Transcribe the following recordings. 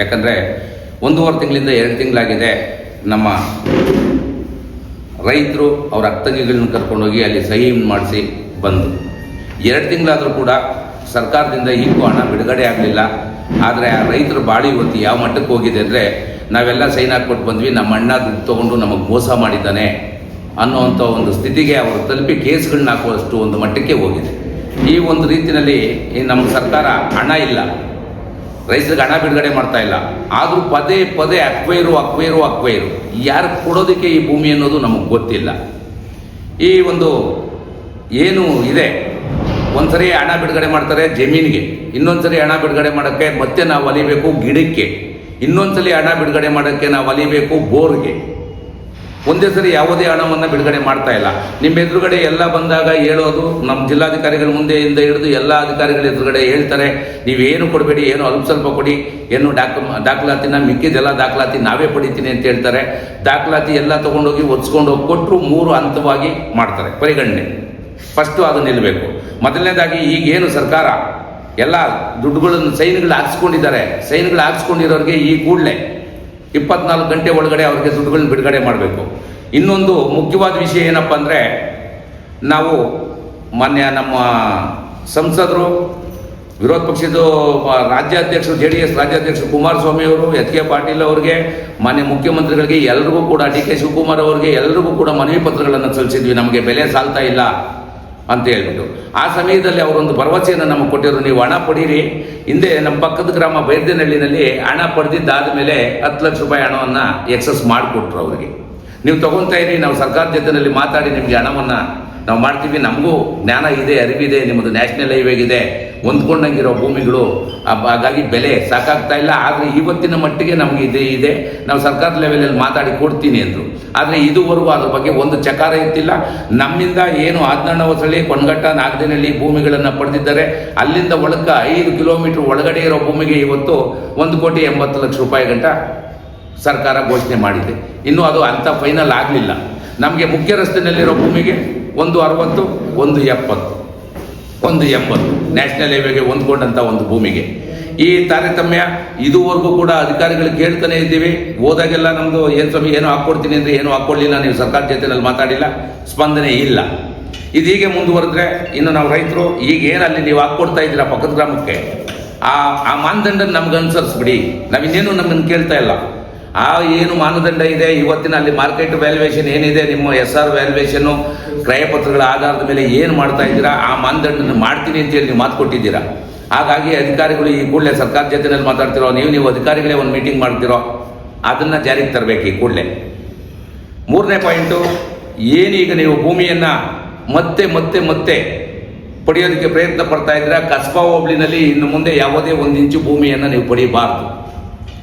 ಯಾಕಂದರೆ ಒಂದೂವರೆ ತಿಂಗಳಿಂದ ಎರಡು ತಿಂಗಳಾಗಿದೆ ನಮ್ಮ ರೈತರು ಅವರ ಅಕ್ತಂಗಿಗಳನ್ನ ಕರ್ಕೊಂಡೋಗಿ ಅಲ್ಲಿ ಸಹಿ ಮಾಡಿಸಿ ಬಂದು. ಎರಡು ತಿಂಗಳಾದರೂ ಕೂಡ ಸರ್ಕಾರದಿಂದ ಈಗೂ ಹಣ ಬಿಡುಗಡೆ ಆಗಲಿಲ್ಲ. ಆದರೆ ಆ ರೈತರು ಬಾಳಿ ಇವತ್ತು ಯಾವ ಮಟ್ಟಕ್ಕೆ ಹೋಗಿದೆ ಅಂದರೆ ನಾವೆಲ್ಲ ಸೈನ್ ಹಾಕ್ಬಿಟ್ಟು ಬಂದ್ವಿ, ನಮ್ಮ ಅಣ್ಣ ದುಡ್ಡು ತೊಗೊಂಡು ನಮಗೆ ಮೋಸ ಮಾಡಿದ್ದಾನೆ ಅನ್ನೋವಂಥ ಒಂದು ಸ್ಥಿತಿಗೆ ಅವರು ತಲುಪಿ ಕೇಸ್ಗಳನ್ನ ಹಾಕುವಷ್ಟು ಒಂದು ಮಟ್ಟಕ್ಕೆ ಹೋಗಿದೆ. ಈ ಒಂದು ರೀತಿಯಲ್ಲಿ ನಮ್ಮ ಸರ್ಕಾರ ಹಣ ಇಲ್ಲ. ರೈತರಿಗೆ ಹಣ ಬಿಡುಗಡೆ ಮಾಡ್ತಾ ಇಲ್ಲ. ಆದರೂ ಪದೇ ಪದೇ ಅಕ್ವೈರು ಅಕ್ವೈರು ಅಕ್ವೈರು. ಯಾರು ಕೊಡೋದಕ್ಕೆ ಈ ಭೂಮಿ ಅನ್ನೋದು ನಮಗೆ ಗೊತ್ತಿಲ್ಲ. ಈ ಒಂದು ಏನು ಇದೆ, ಒಂದ್ಸರಿ ಹಣ ಬಿಡುಗಡೆ ಮಾಡ್ತಾರೆ ಜಮೀನಿಗೆ, ಇನ್ನೊಂದ್ಸರಿ ಹಣ ಬಿಡುಗಡೆ ಮಾಡೋಕ್ಕೆ ಮತ್ತೆ ನಾವು ಅಲಿಬೇಕು ಗಿಡಕ್ಕೆ, ಇನ್ನೊಂದ್ಸಲಿ ಹಣ ಬಿಡುಗಡೆ ಮಾಡೋಕ್ಕೆ ನಾವು ಒಲಿಬೇಕು ಬೋರ್ಗೆ. ಒಂದೇ ಸರಿ ಯಾವುದೇ ಹಣವನ್ನು ಬಿಡುಗಡೆ ಮಾಡ್ತಾ ಇಲ್ಲ. ನಿಮ್ಮ ಎದುರುಗಡೆ ಎಲ್ಲ ಬಂದಾಗ ಹೇಳೋದು ನಮ್ಮ ಜಿಲ್ಲಾಧಿಕಾರಿಗಳ ಮುಂದೆಯಿಂದ ಹಿಡಿದು ಎಲ್ಲ ಅಧಿಕಾರಿಗಳ ಎದುರುಗಡೆ ಹೇಳ್ತಾರೆ ನೀವೇನು ಕೊಡಬೇಡಿ, ಏನು ಅಲ್ಪ ಸ್ವಲ್ಪ ಕೊಡಿ, ಏನು ಡಾಕ್, ದಾಖಲಾತಿನ ಮಿಕ್ಕಿದೆಲ್ಲ ದಾಖಲಾತಿ ನಾವೇ ಪಡಿತೀನಿ ಅಂತ ಹೇಳ್ತಾರೆ. ದಾಖಲಾತಿ ಎಲ್ಲ ತೊಗೊಂಡೋಗಿ ಒದಿಸ್ಕೊಂಡು ಹೋಗಿ ಕೊಟ್ಟರು ಮೂರು ಹಂತವಾಗಿ ಮಾಡ್ತಾರೆ, ಪರಿಗಣನೆ. ಫಸ್ಟು ಅದು ನಿಲ್ಲಬೇಕು ಮೊದಲನೇದಾಗಿ ಈಗೇನು ಸರ್ಕಾರ? ಎಲ್ಲ ದುಡ್ಡುಗಳನ್ನು ಸೈನ್ಗಳು ಹಾಕ್ಸ್ಕೊಂಡಿದ್ದಾರೆ. ಸೈನ್ಗಳು ಹಾಕ್ಸ್ಕೊಂಡಿರೋರಿಗೆ ಈ ಕೂಡಲೇ ಇಪ್ಪತ್ನಾಲ್ಕು ಗಂಟೆ ಒಳಗಡೆ ಅವ್ರಿಗೆ ದುಡ್ಡುಗಳನ್ನ ಬಿಡುಗಡೆ ಮಾಡಬೇಕು. ಇನ್ನೊಂದು ಮುಖ್ಯವಾದ ವಿಷಯ ಏನಪ್ಪ ಅಂದರೆ, ನಾವು ಮಾನ್ಯ ನಮ್ಮ ಸಂಸದರು, ವಿರೋಧ ಪಕ್ಷದ ರಾಜ್ಯಾಧ್ಯಕ್ಷ ರಾಜ್ಯಾಧ್ಯಕ್ಷರು ಜೆ ಡಿ ಎಸ್ ರಾಜ್ಯಾಧ್ಯಕ್ಷರು ಕುಮಾರಸ್ವಾಮಿ ಅವರು, ಎಚ್ ಕೆ ಪಾಟೀಲ್ ಅವರಿಗೆ ಮಾನ್ಯ ಮುಖ್ಯಮಂತ್ರಿಗಳಿಗೆ ಎಲ್ರಿಗೂ ಕೂಡ ಡಿ ಕೆ ಶಿವಕುಮಾರ್ ಅವರಿಗೆ ಎಲ್ರಿಗೂ ಕೂಡ ಮನವಿ ಪತ್ರಗಳನ್ನು ಸಲ್ಲಿಸಿದ್ವಿ. ನಮಗೆ ಬೆಲೆ ಸಾಲ್ತಾ ಇಲ್ಲ. ಅಂತ ಹೇಳ್ಬಿಟ್ಟು. ಆ ಸಮಯದಲ್ಲಿ ಅವರೊಂದು ಭರವಸೆಯನ್ನು ನಮಗೆ ಕೊಟ್ಟಿದ್ರು, ನೀವು ಹಣ ಪಡೀರಿ. ಹಿಂದೆ ನಮ್ಮ ಪಕ್ಕದ ಗ್ರಾಮ ಬೈರ್ದೇನಹಳ್ಳಿನಲ್ಲಿ ಹಣ ಪಡೆದಿದ್ದಾದ ಮೇಲೆ ಹತ್ತು ಲಕ್ಷ ರೂಪಾಯಿ ಹಣವನ್ನು ಎಕ್ಸಸ್ ಮಾಡಿಕೊಟ್ರು ಅವರಿಗೆ. ನೀವು ತಗೊತಾ ಇರಿ, ನಾವು ಸರ್ಕಾರ ಜೊತೆಯಲ್ಲಿ ಮಾತಾಡಿ ನಿಮಗೆ ಹಣವನ್ನು ನಾವು ಮಾಡ್ತೀವಿ, ನಮಗೂ ಜ್ಞಾನ ಇದೆ, ಅರಿವಿದೆ, ನಿಮ್ಮದು ನ್ಯಾಷನಲ್ ಹೈವೇಗಿದೆ ಹೊಂದ್ಕೊಂಡಂಗಿರೋ ಭೂಮಿಗಳು ಹಾಗಾಗಿ ಬೆಲೆ ಸಾಕಾಗ್ತಾ ಇಲ್ಲ. ಆದರೆ ಇವತ್ತಿನ ಮಟ್ಟಿಗೆ ನಮಗೆ ಇದೆ ಇದೆ. ನಾವು ಸರ್ಕಾರದ ಲೆವೆಲಲ್ಲಿ ಮಾತಾಡಿ ಕೊಡ್ತೀನಿ ಅಂದರು. ಆದರೆ ಇದುವರೆಗೂ ಅದ್ರ ಬಗ್ಗೆ ಒಂದು ಚಕಾರ ಇರ್ತಿಲ್ಲ ನಮ್ಮಿಂದ ಏನು ಆದ್ನಣ್ಣ ಹೊಸಳ್ಳಿ ಕೊಣಗಟ್ಟ, ನಾಗದೇನಹಳ್ಳಿ ಭೂಮಿಗಳನ್ನು ಪಡೆದಿದ್ದಾರೆ. ಅಲ್ಲಿಂದ ಒಳಕ ಐದು ಕಿಲೋಮೀಟರ್ ಒಳಗಡೆ ಇರೋ ಭೂಮಿಗೆ ಇವತ್ತು ಒಂದು ಕೋಟಿ ಎಂಬತ್ತು ಲಕ್ಷ ರೂಪಾಯಿ ಗಂಟ ಸರ್ಕಾರ ಘೋಷಣೆ ಮಾಡಿದೆ. ಇನ್ನೂ ಅದು ಅಂಥ ಫೈನಲ್ ಆಗಲಿಲ್ಲ. ನಮಗೆ ಮುಖ್ಯ ರಸ್ತೆಯಲ್ಲಿರೋ ಭೂಮಿಗೆ ಒಂದು ಅರವತ್ತು, ಒಂದು ಎಪ್ಪತ್ತು. ಒಂದು ಎಂಬತ್ತು ನ್ಯಾಷನಲ್ ಹೈವೇಗೆ ಹೊಂದ್ಕೊಂಡಂಥ ಒಂದು ಭೂಮಿಗೆ. ಈ ತಾರತಮ್ಯ ಇದುವರೆಗೂ ಕೂಡ ಅಧಿಕಾರಿಗಳು ಕೇಳ್ತಾನೆ ಇದ್ದೀವಿ. ಹೋದಾಗೆಲ್ಲ ನಮ್ಮದು ಏನು ಸ್ವಾಮಿ, ಏನು ಹಾಕ್ಕೊಡ್ತೀನಿ ಅಂದರೆ ಏನೂ ಹಾಕ್ಕೊಳ್ಳಿಲ್ಲ ನೀವು ಸರ್ಕಾರ ಜೊತೆನಲ್ಲಿ ಮಾತಾಡಿಲ್ಲ. ಸ್ಪಂದನೆ ಇಲ್ಲ. ಇದು ಹೀಗೆ ಮುಂದುವರೆದ್ರೆ ಇನ್ನು ನಾವು ರೈತರು ಈಗ ಏನಲ್ಲಿ ನೀವು ಹಾಕ್ಕೊಡ್ತಾ ಇದ್ದೀರಾ ಪಕ್ಕದ ಗ್ರಾಮಕ್ಕೆ? ಆ ಆ ಮಾನದಂಡ ನಮ್ಗೆ ಅನುಸರಿಸ್ಬಿಡಿ. ನಾವಿನ್ನೇನು ನಮ್ಮನ್ನು ಕೇಳ್ತಾ ಇಲ್ಲ. ಆ ಏನು ಮಾನದಂಡ ಇದೆ? ಇವತ್ತಿನ ಅಲ್ಲಿ ಮಾರ್ಕೆಟ್ ವ್ಯಾಲ್ಯೂಯೇಷನ್ ಏನಿದೆ? ನಿಮ್ಮ ಎಸ್ ಆರ್ ವ್ಯಾಲ್ಯೂಯೇಷನ್ನು ಕ್ರಯಪತ್ರಗಳ ಆಧಾರದ ಮೇಲೆ ಏನು ಮಾಡ್ತಾ ಇದ್ದೀರಾ? ಆ ಮಾನದಂಡನ ಮಾಡ್ತೀನಿ ಅಂತೇಳಿ ನೀವು ಮಾತು ಕೊಟ್ಟಿದ್ದೀರಾ? ಹಾಗಾಗಿ ಅಧಿಕಾರಿಗಳು ಈ ಕೂಡಲೇ ಸರ್ಕಾರ ಜೊತೆಯಲ್ಲಿ ಮಾತಾಡ್ತಿರೋ, ನೀವು ನೀವು ಅಧಿಕಾರಿಗಳೇ ಒಂದು ಮೀಟಿಂಗ್ ಮಾಡ್ತಿರೋ, ಅದನ್ನು ಜಾರಿಗೆ ತರಬೇಕು ಈ ಕೂಡಲೇ. ಮೂರನೇ ಪಾಯಿಂಟು ಏನೀಗ ನೀವು ಭೂಮಿಯನ್ನು ಮತ್ತೆ ಮತ್ತೆ ಮತ್ತೆ ಪಡೆಯೋದಕ್ಕೆ ಪ್ರಯತ್ನ ಪಡ್ತಾ ಇದ್ದೀರಾ? ಕಸ್ಬಾ ಹೋಬ್ಳಿನಲ್ಲಿ ಇನ್ನು ಮುಂದೆ ಯಾವುದೇ ಒಂದು ಇಂಚು ಭೂಮಿಯನ್ನು ನೀವು ಪಡೆಯಬಾರ್ದು.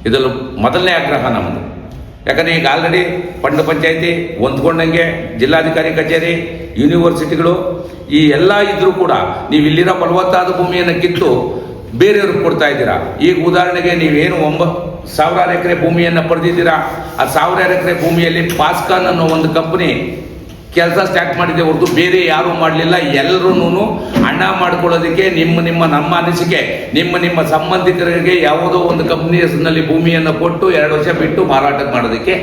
ಇದರಲ್ಲಿ ಮೊದಲನೇ ಆಗ್ರಹ ನಮ್ಮದು ಯಾಕಂದರೆ ಈಗ ಆಲ್ರೆಡಿ ಪಂಡ ಪಂಚಾಯಿತಿ ಹೊಂದ್ಕೊಂಡಂಗೆ ಜಿಲ್ಲಾಧಿಕಾರಿ ಕಚೇರಿ ಯೂನಿವರ್ಸಿಟಿಗಳು ಈ ಎಲ್ಲ ಇದ್ದರೂ ಕೂಡ ನೀವು ಇಲ್ಲಿರೋ ಫಲವತ್ತಾದ ಭೂಮಿಯನ್ನು ಕಿತ್ತು ಬೇರೆಯವ್ರಿಗೆ ಕೊಡ್ತಾ ಇದ್ದೀರಾ? ಈಗ ಉದಾಹರಣೆಗೆ ನೀವೇನು ಒಂಬ ಸಾವಿರಾರು ಎಕರೆ ಭೂಮಿಯನ್ನು ಪಡೆದಿದ್ದೀರಾ? ಆ ಸಾವಿರಾರು ಎಕರೆ ಭೂಮಿಯಲ್ಲಿ ಪಾಸ್ಕಾನ್ ಅನ್ನೋ ಒಂದು ಕಂಪನಿ ಕೆಲಸ ಸ್ಟಾರ್ಟ್ ಮಾಡಿದೆ ಹೊರತು ಬೇರೆ ಯಾರೂ ಮಾಡಲಿಲ್ಲ. ಎಲ್ಲರೂ ಹಣ ಮಾಡ್ಕೊಳ್ಳೋದಕ್ಕೆ ನಿಮ್ಮ ನಿಮ್ಮ, ನಮ್ಮ ಅನಿಸಿಕೆ, ನಿಮ್ಮ ನಿಮ್ಮ ಸಂಬಂಧಿಕರಿಗೆ ಯಾವುದೋ ಒಂದು ಕಂಪ್ನಿ ಹೆಸರಿನಲ್ಲಿ ಭೂಮಿಯನ್ನು ಕೊಟ್ಟು ಎರಡು ವರ್ಷ ಬಿಟ್ಟು ಮಾರಾಟ ಮಾಡೋದಕ್ಕೆ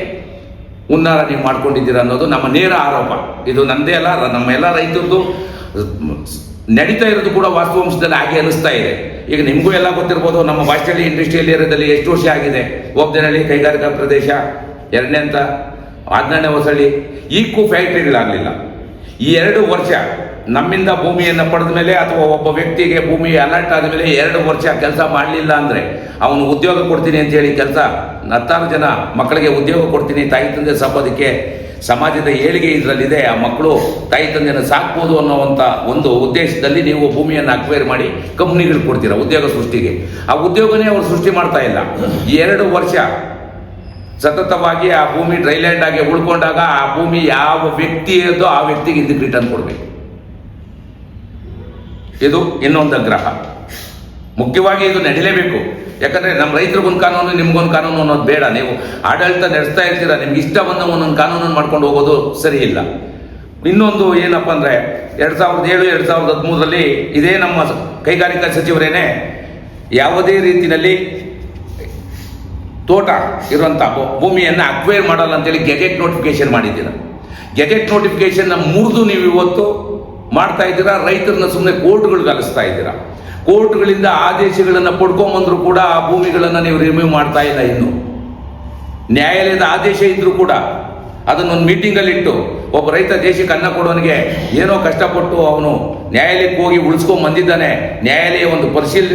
ಹುನ್ನಾರ ನೀವು ಮಾಡ್ಕೊಂಡಿದ್ದೀರಾ ಅನ್ನೋದು ನಮ್ಮ ನೇರ ಆರೋಪ. ಇದು ನಂದೇ ಅಲ್ಲ ನಮ್ಮ ಎಲ್ಲ ರೈತರದ್ದು ನಡೀತಾ ಇರೋದು ಕೂಡ ವಾಸ್ತವಾಂಶದಲ್ಲಿ ಹಾಗೆ ಅನಿಸ್ತಾ ಇದೆ. ಈಗ ನಿಮಗೂ ಎಲ್ಲ ಗೊತ್ತಿರ್ಬೋದು, ನಮ್ಮ ಭಾಷೆಯಲ್ಲಿ ಇಂಡಸ್ಟ್ರಿಯಲ್ ಏರಿಯಾದಲ್ಲಿ ಎಷ್ಟು ವರ್ಷ ಆಗಿದೆ? ಒಬ್ಬನಹಳ್ಳಿ ಕೈಗಾರಿಕಾ ಪ್ರದೇಶ ಎರಡನೇ ಅಂತ. ಹದಿನೆರಡನೇ ಹೊಸಳ್ಳಿ ಈಗೂ ಫ್ಯಾಕ್ಟ್ರಿಗಳಾಗಲಿಲ್ಲ. ಈ ಎರಡು ವರ್ಷ ನಮ್ಮಿಂದ ಭೂಮಿಯನ್ನು ಪಡೆದ ಮೇಲೆ ಅಥವಾ ಒಬ್ಬ ವ್ಯಕ್ತಿಗೆ ಭೂಮಿ ಅಲರ್ಟ್ ಆದ ಮೇಲೆ ಎರಡು ವರ್ಷ ಕೆಲಸ ಮಾಡಲಿಲ್ಲ ಅಂದರೆ ಅವನು ಉದ್ಯೋಗ ಕೊಡ್ತೀನಿ ಅಂತೇಳಿ ಕೆಲಸ, ಹತ್ತಾರು ಜನ ಮಕ್ಕಳಿಗೆ ಉದ್ಯೋಗ ಕೊಡ್ತೀನಿ, ತಾಯಿ ತಂದೆ ಸಂಪಾದಕ್ಕೆ ಸಮಾಜದ ಏಳಿಗೆ ಇದರಲ್ಲಿದೆ, ಆ ಮಕ್ಕಳು ತಾಯಿ ತಂದೆಯನ್ನು ಸಾಕ್ಬೋದು ಅನ್ನೋವಂಥ ಒಂದು ಉದ್ದೇಶದಲ್ಲಿ ನೀವು ಭೂಮಿಯನ್ನು ಅಕ್ವೈರ್ ಮಾಡಿ ಕಂಪ್ನಿಗಳು ಕೊಡ್ತೀರಾ ಉದ್ಯೋಗ ಸೃಷ್ಟಿಗೆ. ಆ ಉದ್ಯೋಗನೇ ಅವರು ಸೃಷ್ಟಿ ಮಾಡ್ತಾ ಇಲ್ಲ. ಎರಡು ವರ್ಷ ಸತತವಾಗಿ ಆ ಭೂಮಿ ಡ್ರೈಲ್ಯಾಂಡ್ ಆಗಿ ಉಳ್ಕೊಂಡಾಗ ಆ ಭೂಮಿ ಯಾವ ವ್ಯಕ್ತಿ ಇರೋದೋ ಆ ವ್ಯಕ್ತಿಗೆ ಇದಕ್ಕೆ ರಿಟರ್ನ್ ಕೊಡಬೇಕು. ಇದು ಇನ್ನೊಂದು ಗ್ರಹ. ಮುಖ್ಯವಾಗಿ ಇದು ನಡೀಲೇಬೇಕು. ಯಾಕಂದ್ರೆ ನಮ್ಮ ರೈತರಿಗೊಂದು ಕಾನೂನು ನಿಮ್ಗೊಂದು ಕಾನೂನು ಅನ್ನೋದು ಬೇಡ. ನೀವು ಆಡಳಿತ ನಡೆಸ್ತಾ ಇರ್ತೀರಾ, ನಿಮ್ಗೆ ಇಷ್ಟ ಬಂದ ಒಂದೊಂದು ಕಾನೂನನ್ನು ಮಾಡ್ಕೊಂಡು ಹೋಗೋದು ಸರಿ ಇಲ್ಲ. ಇನ್ನೊಂದು ಏನಪ್ಪ ಅಂದ್ರೆ, ಎರಡು ಸಾವಿರದ ಏಳು, ಎರಡು ಸಾವಿರದ ಹದಿಮೂರರಲ್ಲಿ ಇದೇ ನಮ್ಮ ಕೈಗಾರಿಕಾ ಸಚಿವರೇನೆ ಯಾವುದೇ ರೀತಿಯಲ್ಲಿ ತೋಟ ಇರುವಂಥ ಭೂಮಿಯನ್ನು ಅಕ್ವೈರ್ ಮಾಡಲ್ಲ ಅಂತೇಳಿ ಗೆಜೆಟ್ ನೋಟಿಫಿಕೇಶನ್ ಮಾಡಿದ್ದೀರ. ಗೆಜೆಟ್ ನೋಟಿಫಿಕೇಶನ್ ಮುರಿದು ನೀವು ಇವತ್ತು ಮಾಡ್ತಾ ಇದ್ದೀರಾ? ರೈತರನ್ನ ಸುಮ್ಮನೆ ಕೋರ್ಟ್ಗಳಿಗೆ ಅಲಿಸ್ತಾ ಇದ್ದೀರಾ? ಕೋರ್ಟ್ಗಳಿಂದ ಆದೇಶಗಳನ್ನು ಪಡ್ಕೊಂಬಂದ್ರು ಕೂಡ ಆ ಭೂಮಿಗಳನ್ನು ನೀವು ರಿಮೂವ್ ಮಾಡ್ತಾ ಇಲ್ಲ ಇನ್ನು. ನ್ಯಾಯಾಲಯದ ಆದೇಶ ಇದ್ದರೂ ಕೂಡ ಅದನ್ನೊಂದು ಮೀಟಿಂಗಲ್ಲಿ ಇಟ್ಟು ಒಬ್ಬ ರೈತ ದೇಶಕ್ಕೆ ಅನ್ನ ಕೊಡೋನಿಗೆ ಏನೋ ಕಷ್ಟಪಟ್ಟು ಅವನು ನ್ಯಾಯಾಲಯಕ್ಕೆ ಹೋಗಿ ಉಳಿಸ್ಕೊಂಡ್ ಬಂದಿದ್ದಾನೆ ನ್ಯಾಯಾಲಯ ಒಂದು ಪರಿಶೀಲ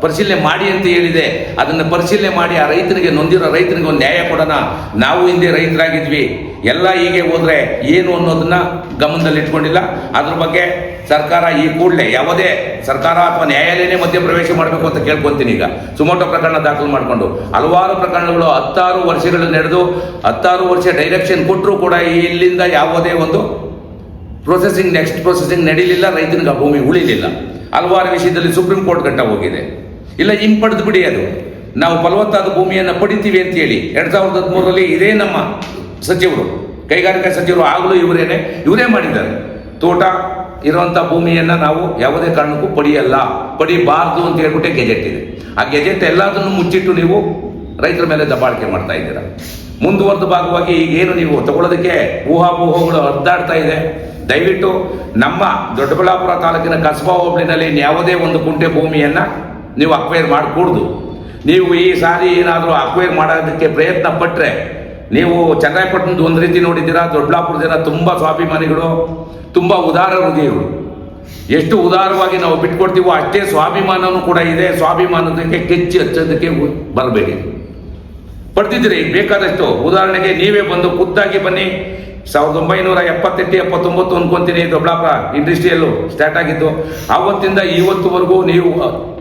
ಪರಿಶೀಲನೆ ಮಾಡಿ ಅಂತ ಹೇಳಿದೆ. ಅದನ್ನು ಪರಿಶೀಲನೆ ಮಾಡಿ ಆ ರೈತನಿಗೆ ನೊಂದಿರೋ ರೈತನಿಗೆ ಒಂದು ನ್ಯಾಯ ಕೊಡೋಣ. ನಾವು ಹಿಂದೆ ರೈತರಾಗಿದ್ವಿ. ಎಲ್ಲ ಹೀಗೆ ಹೋದರೆ ಏನು ಅನ್ನೋದನ್ನ ಗಮನದಲ್ಲಿ ಇಟ್ಕೊಂಡಿಲ್ಲ. ಅದ್ರ ಬಗ್ಗೆ ಸರ್ಕಾರ ಈ ಕೂಡಲೇ ಯಾವುದೇ ಸರ್ಕಾರ ಅಥವಾ ನ್ಯಾಯಾಲಯನೇ ಮಧ್ಯ ಪ್ರವೇಶ ಮಾಡಬೇಕು ಅಂತ ಕೇಳ್ಕೊತೀನಿ ಈಗ. ಸುಮೋಟೋ ಪ್ರಕರಣ ದಾಖಲು ಮಾಡಿಕೊಂಡು. ಹಲವಾರು ಪ್ರಕರಣಗಳು ಹತ್ತಾರು ವರ್ಷಗಳು ನಡೆದು, ಹತ್ತಾರು ವರ್ಷ ಡೈರೆಕ್ಷನ್ ಕೊಟ್ಟರೂ ಕೂಡ ಇಲ್ಲಿಂದ ಯಾವುದೇ ಒಂದು ಪ್ರೊಸೆಸಿಂಗ್, ನೆಕ್ಸ್ಟ್ ಪ್ರೊಸೆಸಿಂಗ್ ನಡೀಲಿಲ್ಲ. ರೈತನಿಗೆ ಭೂಮಿ ಉಳಿಲಿಲ್ಲ. ಹಲವಾರು ವಿಷಯದಲ್ಲಿ ಸುಪ್ರೀಂ ಕೋರ್ಟ್ ಗಂಟ ಹೋಗಿದೆ. ಇಲ್ಲ ಹಿಂಪಡೆದು ಬಿಡಿ ಅದು. ನಾವು ಫಲವತ್ತಾದ ಭೂಮಿಯನ್ನು ಪಡಿತೀವಿ ಅಂತ ಹೇಳಿ. ಎರಡ್ ಸಾವಿರದ ಹದಿಮೂರರಲ್ಲಿ ಇದೇ ನಮ್ಮ ಸಚಿವರು, ಕೈಗಾರಿಕಾ ಸಚಿವರು ಆಗಲೂ ಇವರೇನೆ, ಇವರೇ ಮಾಡಿದ್ದಾರೆ. ತೋಟ ಇರುವಂಥ ಭೂಮಿಯನ್ನು ನಾವು ಯಾವುದೇ ಕಾರಣಕ್ಕೂ ಪಡೆಯಲ್ಲ, ಪಡಿಬಾರ್ದು ಅಂತ ಹೇಳ್ಬಿಟ್ಟೆ ಗೆಜೆಟ್ ಇದೆ. ಆ ಗೆಜೆಟ್ ಎಲ್ಲದನ್ನು ಮುಚ್ಚಿಟ್ಟು ನೀವು ರೈತರ ಮೇಲೆ ದಬ್ಬಾಳಿಕೆ ಮಾಡ್ತಾ ಇದ್ದೀರಾ? ಮುಂದುವರೆದ ಭಾಗವಾಗಿ ಈಗ ಏನು ನೀವು ತಗೊಳ್ಳೋದಕ್ಕೆ ಊಹಾಪೋಹಗಳು ಹರಿದಾಡ್ತಾ ಇದೆ. ದಯವಿಟ್ಟು ನಮ್ಮ ದೊಡ್ಡಬಳ್ಳಾಪುರ ತಾಲೂಕಿನ ಕಸಬಾ ಹೋಬಳಿನಲ್ಲಿ ಯಾವುದೇ ಒಂದು ಕುಂಟೆ ಭೂಮಿಯನ್ನ ನೀವು ಅಕ್ವೈರ್ ಮಾಡಕೂಡ್ದು. ನೀವು ಈ ಸಾರಿ ಏನಾದರೂ ಅಕ್ವೈರ್ ಮಾಡೋದಕ್ಕೆ ಪ್ರಯತ್ನ ಪಟ್ಟರೆ ನೀವು ಚನ್ನರಾಯಪಟ್ಟಣದ ಒಂದು ರೀತಿ ನೋಡಿದ್ದೀರಾ ದೊಡ್ಡಬಳ್ಳಾಪುರ ಜನ ತುಂಬ ಸ್ವಾಭಿಮಾನಿಗಳು, ತುಂಬ ಉದಾರ ಹೃದಯಗಳು ಎಷ್ಟು ಉದಾರವಾಗಿ ನಾವು ಬಿಟ್ಕೊಡ್ತೀವೋ ಅಷ್ಟೇ ಸ್ವಾಭಿಮಾನವೂ ಕೂಡ ಇದೆ. ಸ್ವಾಭಿಮಾನದಕ್ಕೆ ಕೆಚ್ಚಿ ಹಚ್ಚೋದಕ್ಕೆ ಬರಬೇಕು ಪಡ್ತಿದ್ದೀರಿ, ಬೇಕಾದಷ್ಟು ಉದಾಹರಣೆಗೆ ನೀವೇ ಬಂದು ಖುದ್ದಾಗಿ ಬನ್ನಿ. ಸಾವಿರದ ಒಂಬೈನೂರ ಎಪ್ಪತ್ತೆಂಟು ಎಪ್ಪತ್ತೊಂಬತ್ತು ಅನ್ಕೊಂತೀನಿ ದೊಡ್ಡಾಪುರ ಇಂಡಸ್ಟ್ರಿಯಲ್ಲು ಸ್ಟಾರ್ಟ್ ಆಗಿದ್ದು. ಆವತ್ತಿಂದ ಇವತ್ತುವರೆಗೂ ನೀವು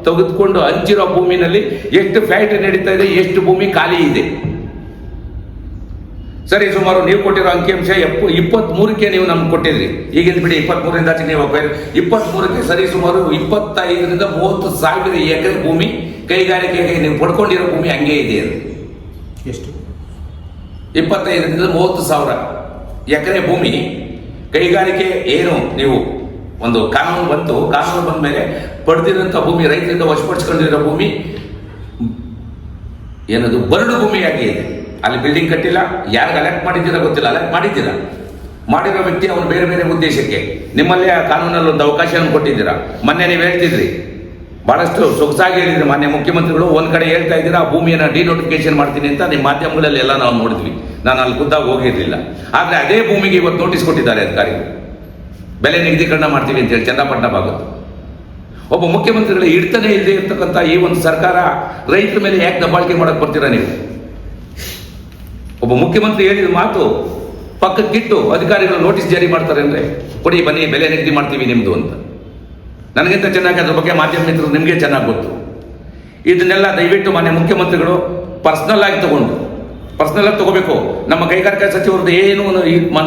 ತೆಗೆದುಕೊಂಡು ಹಂಚಿರೋ ಭೂಮಿನಲ್ಲಿ ಎಷ್ಟು ಫ್ಯಾಕ್ಟ್ರಿ ನಡೀತಾ ಇದೆ ಎಷ್ಟು ಭೂಮಿ ಖಾಲಿ ಇದೆ. ಸರಿ ಸುಮಾರು ನೀವು ಕೊಟ್ಟಿರೋ ಅಂಕಿಅಂಶ ಎಪ್ಪ ಇಪ್ಪತ್ತ್ಮೂರಕ್ಕೆ ನೀವು ನಮ್ಗೆ ಕೊಟ್ಟಿದ್ರಿ. ಈಗಿಂದ ಬಿಡಿ ಇಪ್ಪತ್ತ್ಮೂರಿಂದ ಆಚೆ ನೀವು ಇಪ್ಪತ್ತ್ಮೂರಕ್ಕೆ ಸರಿ ಸುಮಾರು ಇಪ್ಪತ್ತೈದರಿಂದ ಮೂವತ್ತು ಸಾವಿರ ಎಕರೆ ಭೂಮಿ ಕೈಗಾರಿಕೆಗೆ ನೀವು ಪಡ್ಕೊಂಡಿರೋ ಭೂಮಿ ಹಂಗೆ ಇದೆ ಅದು. ಎಷ್ಟು? ಇಪ್ಪತ್ತೈದರಿಂದ ಮೂವತ್ತು ಸಾವಿರ. ಎಕರೆ ಭೂಮಿ, ಕೈಗಾರಿಕೆ ಏನು ನೀವು ಒಂದು ಕಾನೂನು ಬಂತು, ಕಾನೂನು ಬಂದ ಮೇಲೆ ಪಡೆದಿರೋಂಥ ಭೂಮಿ, ರೈತರಿಂದ ವಶಪಡಿಸ್ಕೊಂಡಿರೋ ಭೂಮಿ, ಏನದು ಬರಡು ಭೂಮಿಯಾಗಿ ಇದೆ. ಅಲ್ಲಿ ಬಿಲ್ಡಿಂಗ್ ಕಟ್ಟಿಲ್ಲ, ಯಾರಿಗೆ ಅಲೆಕ್ಟ್ ಮಾಡಿದ್ದೀರಾ ಗೊತ್ತಿಲ್ಲ ಅಲೆಕ್ಟ್ ಮಾಡಿದ್ದೀರಾ? ಮಾಡಿರೋ ವ್ಯಕ್ತಿ ಅವನು ಬೇರೆ ಬೇರೆ ಉದ್ದೇಶಕ್ಕೆ. ನಿಮ್ಮಲ್ಲೇ ಆ ಕಾನೂನಲ್ಲಿ ಒಂದು ಅವಕಾಶವನ್ನು ಕೊಟ್ಟಿದ್ದೀರಾ? ಮೊನ್ನೆ ನೀವು ಹೇಳ್ತಿದ್ರಿ. ಬಹಳಷ್ಟು ಸೊಗಸಾಗಿ ಹೇಳಿದ್ರಿ ಮಾನ್ಯ ಮುಖ್ಯಮಂತ್ರಿಗಳು, ಒಂದು ಕಡೆ ಹೇಳ್ತಾ ಇದ್ದೀರಾ ಆ ಭೂಮಿಯನ್ನು ಡಿನೋಟಿಫಿಕೇಶನ್ ಮಾಡ್ತೀನಿ ಅಂತ, ನಿಮ್ಮ ಮಾಧ್ಯಮಗಳಲ್ಲಿ ಎಲ್ಲ ನಾವು ನೋಡಿದ್ವಿ. ನಾನು ಅಲ್ಲಿ ಖುದ್ದಾಗಿ ಹೋಗಿರಲಿಲ್ಲ. ಆದರೆ ಅದೇ ಭೂಮಿಗೆ ಇವತ್ತು ನೋಟಿಸ್ ಕೊಟ್ಟಿದ್ದಾರೆ ಅಧಿಕಾರಿಗಳು. ಬೆಲೆ ನಿಗದೀಕರಣ ಮಾಡ್ತೀವಿ ಅಂತ ಹೇಳಿ ಚನ್ನಪಟ್ಟಣ ಭಾಗದ್ದು. ಒಬ್ಬ ಮುಖ್ಯಮಂತ್ರಿಗಳು ಇಡ್ತಾನೆ ಇಲ್ಲದೆ ಇರ್ತಕ್ಕಂಥ ಈ ಒಂದು ಸರ್ಕಾರ ರೈತರ ಮೇಲೆ ಯಾಕೆ ದಬ್ಬಾಳಿಕೆ ಮಾಡಕ್ಕೆ ಬರ್ತೀರಾ ನೀವು? ಒಬ್ಬ ಮುಖ್ಯಮಂತ್ರಿ ಹೇಳಿದ ಮಾತು ಪಕ್ಕಕ್ಕಿಟ್ಟು ಅಧಿಕಾರಿಗಳು ನೋಟಿಸ್ ಜಾರಿ ಮಾಡ್ತಾರೆ ಅಂದರೆ, ಕೊಡಿ ಬನ್ನಿ, ಬೆಲೆ ನಿಗದಿ ಮಾಡ್ತೀವಿ ನಿಮ್ಮದು ಅಂತ. ನನಗಿಂತ ಚೆನ್ನಾಗಿ ಅದ್ರ ಬಗ್ಗೆ ಮಾಧ್ಯಮ ಮಿತ್ರರು ನಿಮಗೆ ಚೆನ್ನಾಗಿ ಗೊತ್ತು. ಇದನ್ನೆಲ್ಲ ದಯವಿಟ್ಟು ಮಾನ್ಯ ಮುಖ್ಯಮಂತ್ರಿಗಳು ಪರ್ಸನಲ್ ಆಗಿ ತಗೊಂಡು ಪರ್ಸನಲ್ ಆಗಿ ತಗೋಬೇಕು. ನಮ್ಮ ಕೈಗಾರಿಕಾ ಸಚಿವರದ್ದು ಏನು